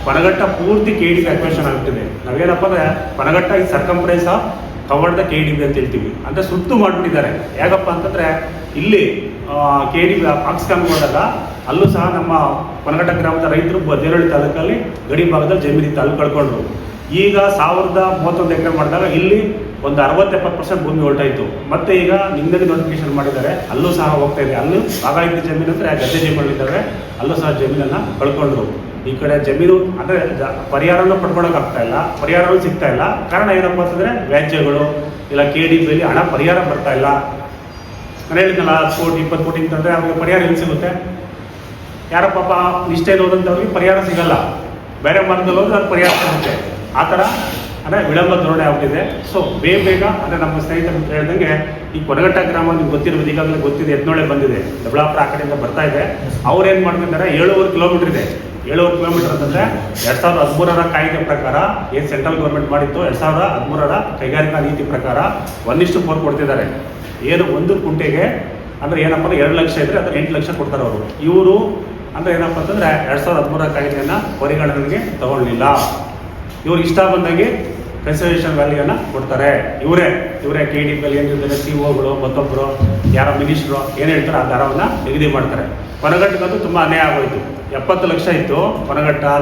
ಪಣಘಟ್ಟ ಪೂರ್ತಿ ಕೆ ಡಿ ಅಕ್ವೇಷನ್ ಆಗ್ತಿದೆ. ನಾವೇನಪ್ಪ ಅಂದ್ರೆ ಪಣಘಟ್ಟ ಈ circumference of covered K D ಅಂತ ಹೇಳ್ತೀವಿ. ಅಂದ್ರೆ ಸುತ್ತು ಮಾಡಿಬಿಟ್ಟಿದ್ದಾರೆ. ಯಾಕಪ್ಪ ಅಂತಂದ್ರೆ ಇಲ್ಲಿ ಕೆ ಡಿ ಪಾಕ್ಸ್ಕಾಮ್ ಹೋದಾಗ ಅಲ್ಲೂ ಸಹ ನಮ್ಮ ಪನಗಟ್ಟ ಗ್ರಾಮದ ರೈತರು ದೇವರಹಳ್ಳಿ ತಾಲೂಕಲ್ಲಿ ಗಡಿ ಭಾಗದಲ್ಲಿ ಜಮೀನು ತಾಲೂಕು ಕಳ್ಕೊಂಡ್ರು. ಈಗ ಸಾವಿರದ ಮೂವತ್ತೊಂದು ಎಕರೆ ಮಾಡಿದಾಗ ಇಲ್ಲಿ ಒಂದು ಅರವತ್ತು ಎಪ್ಪತ್ತು ಪರ್ಸೆಂಟ್ ಭೂಮಿ ಹೊರಟಾಯಿತು ಮತ್ತೆ ಈಗ ನಿಮ್ಮಲ್ಲಿ ನೋಟಿಫಿಕೇಶನ್ ಮಾಡಿದ್ದಾರೆ, ಅಲ್ಲೂ ಸಹ ಹೋಗ್ತಾ ಇದೆ. ಅಲ್ಲೂ ಬಾಗಾಯಿತ ಜಮೀನು ಅಂದರೆ ಗದ್ದೆ ಜಮೀನುಗಳಿದ್ದಾವೆ ಅಲ್ಲೂ ಸಹ ಜಮೀನನ್ನು ಕಳ್ಕೊಂಡ್ರು. ಈ ಕಡೆ ಜಮೀನು ಅಂದರೆ ಪರಿಹಾರನೂ ಪಡ್ಕೊಳಕ್ ಆಗ್ತಾ ಇಲ್ಲ, ಪರಿಹಾರನೂ ಸಿಗ್ತಾ ಇಲ್ಲ. ಕಾರಣ ಏನಪ್ಪ ಅಂತಂದರೆ ವ್ಯಾಜ್ಯಗಳು, ಇಲ್ಲ ಕೆ ಡಿ ಬಿಲಿ ಹಣ ಪರಿಹಾರ ಬರ್ತಾ ಇಲ್ಲ. ನಾನು ಹೇಳಿದ್ನಲ್ಲ, ಹತ್ತು ಕೋಟಿ, ಇಪ್ಪತ್ತು ಕೋಟಿ ಅಂತಂದರೆ ಅವ್ರಿಗೆ ಪರಿಹಾರ ಎಲ್ಲಿ ಸಿಗುತ್ತೆ? ಯಾರ ಪಾಪ ನಿಷ್ಠೆಯಲ್ಲಿ ಹೋದಂಥವ್ರಿಗೆ ಪರಿಹಾರ ಸಿಗಲ್ಲ. ಬೇರೆ ಮಾರ್ಗದಲ್ಲಿ ಹೋದ್ರೆ ಅದು ಪರಿಹಾರ ಸಿಗುತ್ತೆ. ಆ ಥರ, ಅಂದರೆ ವಿಳಂಬ ಧೋರಣೆ ಆಗ್ಬಿಟ್ಟಿದೆ. ಸೊ ಬೇಗ ಬೇಗ, ಅಂದರೆ ನಮ್ಮ ಸ್ನೇಹಿತರು ಹೇಳ್ದಂಗೆ, ಈ ಕೊರಗಟ್ಟ ಗ್ರಾಮ ನಿಮ್ಗೆ ಗೊತ್ತಿರೋದು, ಈಗಾಗಲೇ ಗೊತ್ತಿದೆ ಎದ್ನೋಳೆ ಬಂದಿದೆ. ದೊಡ್ಡಾಪುರ ಆ ಕಡೆಯಿಂದ ಬರ್ತಾ ಇದೆ. ಅವ್ರೇನು ಮಾಡ್ತಿದ್ದಾರೆ? ಏಳುವರೆ ಕಿಲೋಮೀಟರ್ ಇದೆ. ಏಳುವರೆ ಕಿಲೋಮೀಟರ್ ಅಂತಂದರೆ, ಎರಡು ಸಾವಿರದ ಹದಿಮೂರರ ಕಾಯ್ದೆ ಪ್ರಕಾರ ಏನು ಸೆಂಟ್ರಲ್ ಗೌರ್ಮೆಂಟ್ ಮಾಡಿತ್ತು, ಎರಡು ಸಾವಿರದ ಹದಿಮೂರರ ಕೈಗಾರಿಕಾ ನೀತಿ ಪ್ರಕಾರ ಒಂದಿಷ್ಟು ಫೋರ್ ಕೊಡ್ತಿದ್ದಾರೆ. ಏನು ಒಂದು ಕುಂಟೆಗೆ, ಅಂದರೆ ಏನಪ್ಪ ಅಂದ್ರೆ ಎರಡು ಲಕ್ಷ ಇದ್ದರೆ ಅದ್ರ ಎಂಟು ಲಕ್ಷ ಕೊಡ್ತಾರೆ ಅವರು. ಇವರು ಅಂದ್ರೆ ಏನಪ್ಪ ಅಂತಂದ್ರೆ ಎರಡು ಸಾವಿರದ ಹದಿಮೂರರ ಕಾಯ್ದೆಯನ್ನ ಪರಿಗಣನೆಗೆ ತಗೊಳ್ಳಿಲ್ಲ. ಇವ್ರು ಇಷ್ಟ ಬಂದಂಗೆ ಕನ್ಸರ್ವೇಷನ್ ವ್ಯಾಲ್ಯೂನ ಕೊಡ್ತಾರೆ. ಇವರೇ ಇವರೇ ಕೆ ಡಿ ಪಿ ಏನಿರ್ತಾರೆ ಸಿ ಒಗಳು ಮತ್ತೊಬ್ಬರು ಯಾರೋ ಮಿನಿಸ್ಟ್ರು ಏನು ಹೇಳ್ತಾರೆ ಆ ದರವನ್ನು ನಿಗದಿ ಮಾಡ್ತಾರೆ. ಕೊನಗಟ್ಟಕ್ಕಂತೂ ತುಂಬ ಅನ್ಯಾಯ ಆಗೋಯ್ತು. ಎಪ್ಪತ್ತು ಲಕ್ಷ ಇತ್ತು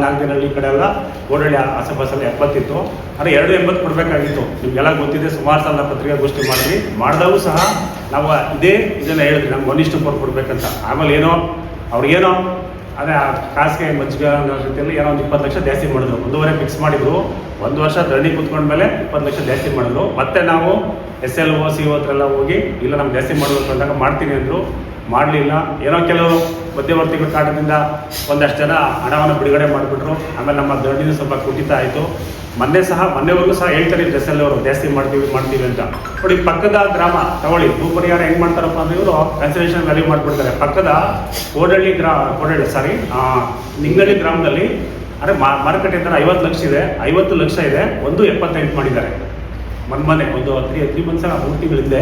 ನಾಲ್ಕದಿನಹಳ್ಳಿ ಈ ಕಡೆ ಎಲ್ಲ ಗೋಡಳ್ಳಿ ಆಸಪಾಸಲ್ಲಿ ಎಪ್ಪತ್ತಿತ್ತು. ಆದರೆ ಎರಡು ಎಂಬತ್ತು ಕೊಡಬೇಕಾಗಿತ್ತು. ನಿಮ್ಗೆಲ್ಲ ಗೊತ್ತಿದೆ, ಸುಮಾರು ಸಲ ಪತ್ರಿಕಾಗೋಷ್ಠಿ ಮಾಡಿದ್ವಿ. ಮಾಡಿದಾಗೂ ಸಹ ನಾವು ಇದೇ ಇದನ್ನು ಹೇಳಿದ್ವಿ ನಮ್ಗೆ ಒನ್ ಇಷ್ಟು ಕೊಡ್ಬೇಕಂತ. ಆಮೇಲೆ ಏನೋ, ಅವ್ರಿಗೇನೋ ಅದೇ ಆ ಖಾಸಗಿ ಮಜ್ಜಿಗೆ ಅನ್ನೋ ರೀತಿಯಲ್ಲಿ ಏನೋ ಒಂದು ಇಪ್ಪತ್ತು ಲಕ್ಷ ಜಾಸ್ತಿ ಮಾಡಿದ್ರು. ಒಂದೂವರೆ ಫಿಕ್ಸ್ ಮಾಡಿದ್ರು. ಒಂದು ವರ್ಷ ಧರಣಿ ಮೇಲೆ ಇಪ್ಪತ್ತು ಲಕ್ಷ ಜಾಸ್ತಿ ಮಾಡಿದ್ರು. ಮತ್ತೆ ನಾವು S L O, C O ಹತ್ರ ಎಲ್ಲ ಹೋಗಿ, ಇಲ್ಲ ನಮ್ಗೆ ಜಾಸ್ತಿ ಮಾಡಬೇಕು ಅಂದಾಗ ಮಾಡ್ತೀನಿ ಅಂದರು. ಮಾಡಲಿಲ್ಲ. ಏನೋ ಕೆಲವರು ಮಧ್ಯವರ್ತಿಗಳ ಕಾರಣದಿಂದ ಒಂದಷ್ಟು ಜನ ಹಣವನ್ನು ಬಿಡುಗಡೆ ಮಾಡಿಬಿಟ್ರು. ಆಮೇಲೆ ನಮ್ಮ ದರಣಿನೂ ಸ್ವಲ್ಪ ಕುಟಿತ ಆಯಿತು. ಮೊನ್ನೆ ಸಹ ಮೊನ್ನೆವರೆಗೂ ಸಹ ಹೇಳ್ತಾರೆ ಎಲ್ ಅವರು ಜಾಸ್ತಿ ಮಾಡ್ತೀವಿ ಮಾಡ್ತೀವಿ ಅಂತ. ನೋಡಿ ಪಕ್ಕದ ಗ್ರಾಮ ತಗೊಳ್ಳಿ ಭೂಪರಿಹಾರ ಹೆಂಗ್ ಮಾಡ್ತಾರಪ್ಪ ಅಂದ್ರೆ ಇವರು ಕನ್ಸರ್ವೇಷನ್ ವ್ಯಾಲ್ಯೂ ಮಾಡ್ಬಿಡ್ತಾರೆ. ಪಕ್ಕದ ಕೋಡಳ್ಳಿ ಗ್ರಾ ಕೋಡಳ್ಳಿ ಸಾರಿ ನಿಂಗಳ್ಳಿ ಗ್ರಾಮದಲ್ಲಿ ಅಂದ್ರೆ ಮಾರುಕಟ್ಟೆ ಥರ ಐವತ್ತು ಲಕ್ಷ ಇದೆ ಐವತ್ತು ಲಕ್ಷ ಇದೆ ಒಂದು ಎಪ್ಪತ್ತೆಂಟು ಮಾಡಿದ್ದಾರೆ. ಮೊನ್ನೆ ಒಂದು ತ್ರೀ ತ್ರೀ ಮಂತ್ಸ್ ಮೂರು ತಿಂಗಳಿದೆ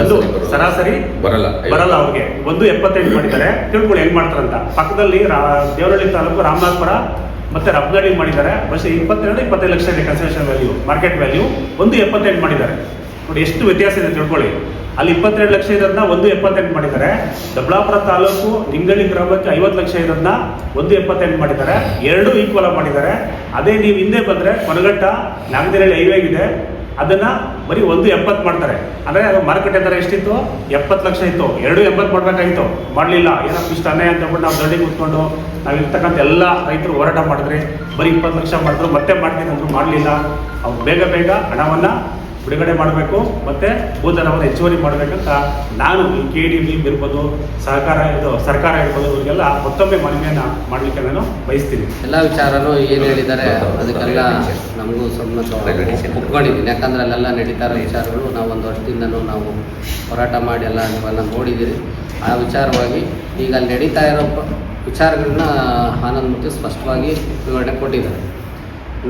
ಒಂದು ಸರಾಸರಿ ಬರೋಲ್ಲ. ಬರಲ್ಲ. ಬರಲ್ಲ ಅವ್ರಿಗೆ. ಒಂದು ಎಪ್ಪತ್ತೆಂಟು ಮಾಡಿದ್ದಾರೆ. ತಿಳ್ಕೊಳ್ಳಿ ಹೆಂಗ್ ಮಾಡ್ತಾರಂತ. ಪಕ್ಕದಲ್ಲಿ ರಾ- ದೇವರಳ್ಳಿ ತಾಲೂಕು ರಾಮನಾಥಪುರ ಮತ್ತೆ ಅಪ್ಗ್ರೇಡಿಂಗ್ ಮಾಡಿದ್ದಾರೆ. ಬಸ್ ಇಪ್ಪತ್ತೆರಡು ಇಪ್ಪತ್ತೈದು ಲಕ್ಷ ಇದೆ ಕನ್ಸ್ಟ್ರಕ್ಷನ್ ವ್ಯಾಲ್ಯೂ ಮಾರ್ಕೆಟ್ ವ್ಯಾಲ್ಯೂ ಒಂದು ಎಪ್ಪತ್ತೆಂಟು ಮಾಡಿದ್ದಾರೆ. ನೋಡಿ, ಎಷ್ಟು ವ್ಯತ್ಯಾಸ ಇದೆ ತಿಳ್ಕೊಳ್ಳಿ. ಅಲ್ಲಿ ಇಪ್ಪತ್ತೆರಡು ಲಕ್ಷ ಇರೋದನ್ನ ಒಂದು ಎಪ್ಪತ್ತೆಂಟು ಮಾಡಿದ್ದಾರೆ. ದೊಡ್ಡಾಪುರ ತಾಲೂಕು, ನಿಂಗಳಿ ಗ್ರಾಮಕ್ಕೆ ಐವತ್ತು ಲಕ್ಷ ಇರೋದನ್ನ ಒಂದು ಎಪ್ಪತ್ತೆಂಟು ಮಾಡಿದ್ದಾರೆ. ಎರಡು ಈಕ್ವಲ್ ಮಾಡಿದ್ದಾರೆ. ಅದೇ ನೀವು ಹಿಂದೆ ಬಂದರೆ ಕೊನಗಟ್ಟ ನಾಗದಿರಳ್ಳಿ ಹೈವೇ ಇದೆ ಅದನ್ನ ಬರೀ ಒಂದು ಎಪ್ಪತ್ತು ಮಾಡ್ತಾರೆ. ಅಂದ್ರೆ ಅದು ಮಾರುಕಟ್ಟೆ ದರ ಎಷ್ಟಿತ್ತು? ಎಪ್ಪತ್ತು ಲಕ್ಷ ಇತ್ತು. ಎರಡು ಎಂಬತ್ತು ಮಾಡಬೇಕಾಗಿತ್ತು. ಮಾಡಲಿಲ್ಲ. ಏನಪ್ಪ ಇಷ್ಟ ಅನ್ಯಾಯ ಅಂತ ನಾವು ದೊಡ್ಡ ಕೂತ್ಕೊಂಡು ನಾವು ಇರ್ತಕ್ಕಂಥ ಎಲ್ಲ ರೈತರು ಹೋರಾಟ ಮಾಡಿದ್ರೆ ಬರೀ ಇಪ್ಪತ್ತು ಲಕ್ಷ ಮಾಡಿದ್ರು, ಮತ್ತೆ ಮಾಡ್ತೀನಿ ಅಂದ್ರು ಮಾಡಲಿಲ್ಲ. ಅವ್ರು ಬೇಗ ಬೇಗ ಹಣವನ್ನ ಬಿಡುಗಡೆ ಮಾಡಬೇಕು, ಮತ್ತೆ ಭೂತನವನ್ನು ಹೆಚ್ಚುವರಿ ಮಾಡಬೇಕಂತ ನಾನು ಈ ಕೆ ಡಿ ಬಿ ಇರ್ಬೋದು, ಸಹಕಾರ ಇದು ಸರ್ಕಾರ ಇರ್ಬೋದು, ಇವರಿಗೆಲ್ಲ ಮತ್ತೊಮ್ಮೆ ಮನವಿಯನ್ನು ಮಾಡಲಿಕ್ಕೆ ನಾನು ಬಯಸ್ತೀನಿ. ಎಲ್ಲ ವಿಚಾರರು ಏನು ಹೇಳಿದ್ದಾರೆ, ಅದಕ್ಕೆಲ್ಲ ನಮಗೂ ಸಮ್ಮತ ಒಪ್ಕೊಂಡಿದ್ದೀನಿ. ಯಾಕಂದ್ರೆ ಅಲ್ಲೆಲ್ಲ ನಡೀತಾ ಇರೋ ವಿಚಾರಗಳು, ನಾವು ಒಂದು ವರ್ಷದಿಂದನೂ ನಾವು ಹೋರಾಟ ಮಾಡಿ ಎಲ್ಲ ನೀವೆಲ್ಲ ನೋಡಿದ್ದೀರಿ. ಆ ವಿಚಾರವಾಗಿ ಈಗ ಅಲ್ಲಿ ನಡೀತಾ ಇರೋ ವಿಚಾರಗಳನ್ನ ಆನಂದ್ ಮುಖ್ಯ ಸ್ಪಷ್ಟವಾಗಿ ವಿವರಣೆ ಕೊಟ್ಟಿದ್ದಾರೆ.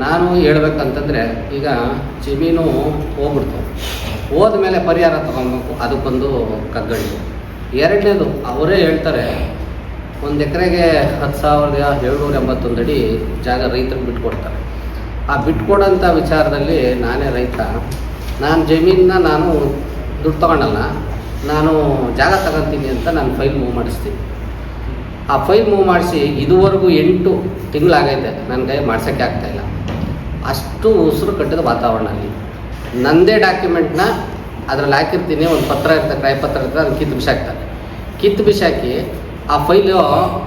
ನಾನು ಹೇಳ್ಬೇಕಂತಂದರೆ ಈಗ ಜಮೀನು ಹೋಗ್ಬಿಡ್ತು. ಹೋದ್ಮೇಲೆ ಪರಿಹಾರ ತಗೊಬೇಕು ಅದಕ್ಕೊಂದು ಕಗ್ಗಂಟು ಎರಡನೇದು, ಅವರೇ ಹೇಳ್ತಾರೆ, ಒಂದು ಎಕರೆಗೆ ಹತ್ತು ಸಾವಿರದ ಏಳ್ನೂರ ಎಂಬತ್ತೊಂದು ಅಡಿ ಜಾಗ ರೈತರಿಗೆ ಬಿಟ್ಕೊಡ್ತಾರೆ. ಆ ಬಿಟ್ಕೊಡೋಂಥ ವಿಚಾರದಲ್ಲಿ ನಾನೇ ರೈತ. ನಾನು ಜಮೀನನ್ನ ನಾನು ದುಡ್ಡು ತೊಗೊಂಡಲ್ಲ, ನಾನು ಜಾಗ ತಗೊಂತೀನಿ ಅಂತ ನಾನು ಫೈಲ್ ಮೂವ್ ಮಾಡಿಸ್ತೀನಿ. ಆ ಫೈಲ್ ಮೂವ್ ಮಾಡಿಸಿ ಇದುವರೆಗೂ ಎಂಟು ತಿಂಗಳಾಗೈತೆ ನನ್ನ ಕೈ ಮಾಡ್ಸೋಕ್ಕೆ ಆಗ್ತಾಯಿಲ್ಲ ಅಷ್ಟು ಉಸಿರು ಕಟ್ಟಿದ ವಾತಾವರಣ ಅಲ್ಲಿ. ನನ್ನದೇ ಡಾಕ್ಯುಮೆಂಟ್ನ ಅದ್ರಲ್ಲಿ ಹಾಕಿರ್ತೀನಿ, ಒಂದು ಪತ್ರ ಇರ್ತದೆ, ಕಾಯಿ ಪತ್ರ ಇರ್ತದೆ, ಅದನ್ನು ಕಿತ್ತು ಬಿಸಾಕ್ತಾರೆ. ಕಿತ್ತು ಬಿಸಾಕಿ ಆ ಫೈಲು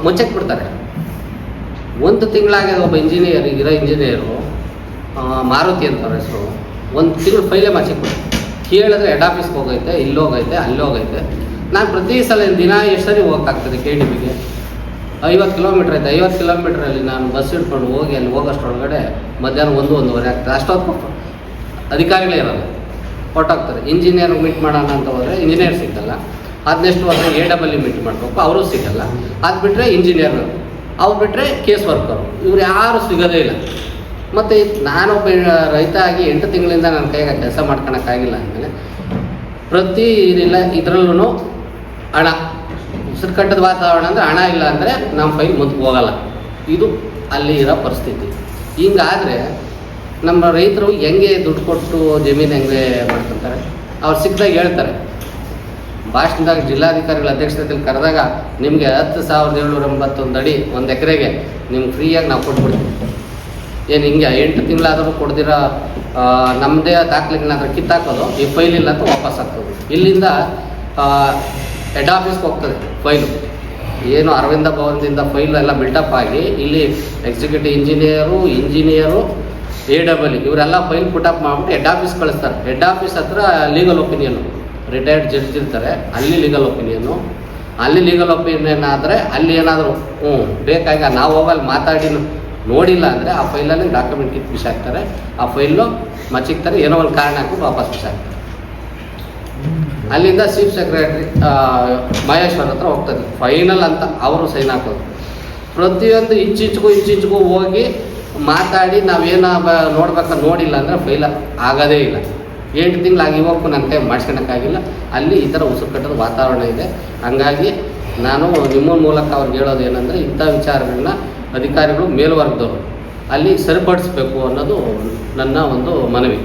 ಮುಚ್ಚಕ್ಕೆ ಬಿಡ್ತಾರೆ. ಒಂದು ತಿಂಗಳಾಗಿದೆ ಒಬ್ಬ ಇಂಜಿನಿಯರ್ ಇರೋ ಇಂಜಿನಿಯರು ಮಾರುತಿ ಅಂತ ಹೆಸರು. ಒಂದು ತಿಂಗಳು ಫೈಲೇ ಮಚ್ಚಿಕ್ಬಿಟ್ಟು ಕೇಳಿದ್ರೆ ಹೆಡ್ ಆಫೀಸ್ಗೆ ಹೋಗೈತೆ, ಇಲ್ಲೋಗೈತೆ ಹೋಗೈತೆ ಅಲ್ಲಿ ಹೋಗೈತೆ ನಾನು ಪ್ರತಿ ಸಲ ದಿನ ಎಷ್ಟು ಸರಿ ಹೋಗೋಕ್ಕಾಗ್ತದೆ ಕೆ ಡಿ ಬಿಗೆ ಐವತ್ತು ಕಿಲೋಮೀಟ್ರ್ ಐತೆ ಐವತ್ತು ಕಿಲೋಮೀಟ್ರಲ್ಲಿ ನಾನು ಬಸ್ ಹಿಡ್ಕೊಂಡು ಹೋಗಿ ಅಲ್ಲಿ ಹೋಗೋಷ್ಟರೊಳಗಡೆ ಮಧ್ಯಾಹ್ನ ಒಂದು ಒಂದೂವರೆ ಆಗ್ತದೆ. ಅಷ್ಟೊತ್ತು ಅಧಿಕಾರಿಗಳೇ ಇರೋದು ಹೊರಟಾಗ್ತಾರೆ. ಇಂಜಿನಿಯರ್ ಮೀಟ್ ಮಾಡೋಣ ಅಂತ ಹೋದರೆ ಇಂಜಿನಿಯರ್ ಸಿಗಲ್ಲ ಅದನ್ನೆಷ್ಟು ವರ್ಷ ಎ ಡಬಲ್ ಮೀಟ್ ಮಾಡಬೇಕು. ಅವರು ಸಿಗಲ್ಲ ಅದು ಬಿಟ್ಟರೆ ಇಂಜಿನಿಯರ್ ಅವ್ರು. ಬಿಟ್ಟರೆ ಕೇಸ್ ವರ್ಕರು ಇವ್ರು ಯಾರು ಸಿಗೋದೇ ಇಲ್ಲ. ಮತ್ತು ನಾನೊಬ್ಬ ರೈತ ಆಗಿ ಎಂಟು ತಿಂಗಳಿಂದ ನನ್ನ ಕೈಗೆ ಕೆಲಸ ಮಾಡ್ಕೊಳಕ್ಕಾಗಿಲ್ಲ ಅಂದಮೇಲೆ ಪ್ರತಿ ಇದಿಲ್ಲ ಇದರಲ್ಲೂ ಹಣ. ಉಸಿರು ಕಟ್ಟದ ವಾತಾವರಣ ಅಂದರೆ ಹಣ ಇಲ್ಲ ಅಂದರೆ ನಮ್ಮ ಫೈಲ್ ಮುಂದಕ್ಕೆ ಹೋಗಲ್ಲ. ಇದು ಅಲ್ಲಿ ಇರೋ ಪರಿಸ್ಥಿತಿ. ಹಿಂಗಾದರೆ ನಮ್ಮ ರೈತರು ಹೆಂಗೆ ದುಡ್ಡು ಕೊಟ್ಟು ಜಮೀನು ಹೆಂಗೆ ಮಾಡ್ಕೊತಾರೆ ಅವ್ರು ಸಿಕ್ಕದಾಗ ಹೇಳ್ತಾರೆ. ಭಾಷಣದಾಗ ಜಿಲ್ಲಾಧಿಕಾರಿಗಳ ಅಧ್ಯಕ್ಷತೆಯಲ್ಲಿ ಕರೆದಾಗ ನಿಮಗೆ ಹತ್ತು ಸಾವಿರದ ಏಳ್ನೂರ ಎಂಬತ್ತೊಂದು ಅಡಿ ಒಂದು ಎಕರೆಗೆ ನಿಮ್ಗೆ ಫ್ರೀಯಾಗಿ ನಾವು ಕೊಟ್ಬಿಡ್ತೀವಿ. ಏನು ಹಿಂಗೆ ಎಂಟು ತಿಂಗಳಾದರೂ ಕೊಡ್ದಿರೋ ನಮ್ಮದೇ ದಾಖಲೆಗಳನ್ನ ಕಿತ್ತಾಕೋದು, ಈ ಫೈಲ್ ಇಲ್ಲ ಅಂತ ವಾಪಸ್ ಇಲ್ಲಿಂದ ಹೆಡ್ ಆಫೀಸ್ಗೆ ಹೋಗ್ತದೆ ಫೈಲು ಏನು ಅರವಿಂದ ಭವನದಿಂದ ಫೈಲ್ ಎಲ್ಲ ಬಿಲ್ಟಪ್ ಆಗಿ ಇಲ್ಲಿ executive engineer engineer A double ಇವರೆಲ್ಲ ಫೈಲ್ ಪುಟಪ್ ಮಾಡಿಬಿಟ್ಟು ಹೆಡ್ ಆಫೀಸ್ ಕಳಿಸ್ತಾರೆ. ಹೆಡ್ ಆಫೀಸ್ ಹತ್ರ ಲೀಗಲ್ ಒಪಿನಿಯನ್ ರಿಟೈರ್ಡ್ ಜಡ್ಜ್ ಇರ್ತಾರೆ, ಅಲ್ಲಿ ಲೀಗಲ್ ಒಪಿನಿಯನು ಅಲ್ಲಿ ಲೀಗಲ್ ಒಪಿನಿಯನ್ ಆದರೆ ಅಲ್ಲಿ ಏನಾದರೂ ಹ್ಞೂ ಬೇಕಾಗಿ ನಾವು ಹೋಗಲ್ಲಿ ಮಾತಾಡಿ ನೋಡಿಲ್ಲ ಅಂದರೆ ಆ ಫೈಲಲ್ಲಿ ಡಾಕ್ಯುಮೆಂಟ್ ಕಿತ್ತು ಬಿಸಾಕ್ತಾರೆ ಆ ಫೈಲು ಮಚ್ಚಿಕ್ತಾರೆ, ಏನೋ ಒಂದು ಕಾರಣ ಹಾಕ್ಬಿಟ್ಟು ವಾಪಸ್ ಬಿಸಾಕ್ತಾರೆ. ಅಲ್ಲಿಂದ ಚೀಫ್ ಸೆಕ್ರೆಟರಿ ಮಹೇಶ್ವರ್ ಹತ್ರ ಹೋಗ್ತದೆ. ಫೈನಲ್ ಅಂತ ಅವರು ಸೈನ್ ಹಾಕೋದು. ಪ್ರತಿಯೊಂದು ಇಂಚಿಂಚಿಗೂ ಇಂಚಿಂಚಿಗೂ ಹೋಗಿ ಮಾತಾಡಿ ನಾವೇನ ನೋಡ್ಬೇಕು ನೋಡಿಲ್ಲ ಅಂದರೆ ಫೈಲ್ ಆಗೋದೇ ಇಲ್ಲ. ಎಂಟು ತಿಂಗಳಾಗಿ ಇವಕ್ಕೂ ನನ್ನ ಕೈ ಮಾಡ್ಸ್ಕೊಳಕ್ಕಾಗಿಲ್ಲ ಅಲ್ಲಿ ಈ ಥರ ಉಸಿರು ಕಟ್ಟದ ವಾತಾವರಣ ಇದೆ. ಹಂಗಾಗಿ ನಾನು ನಿಮ್ಮ ಮೂಲಕ ಅವ್ರಿಗೆ ಹೇಳೋದು ಏನಂದರೆ ಇಂಥ ವಿಚಾರಗಳನ್ನ ಅಧಿಕಾರಿಗಳು ಮೇಲ್ವರ್ಗದವರು ಅಲ್ಲಿ ಸರಿಪಡಿಸ್ಬೇಕು ಅನ್ನೋದು ನನ್ನ ಒಂದು ಮನವಿ.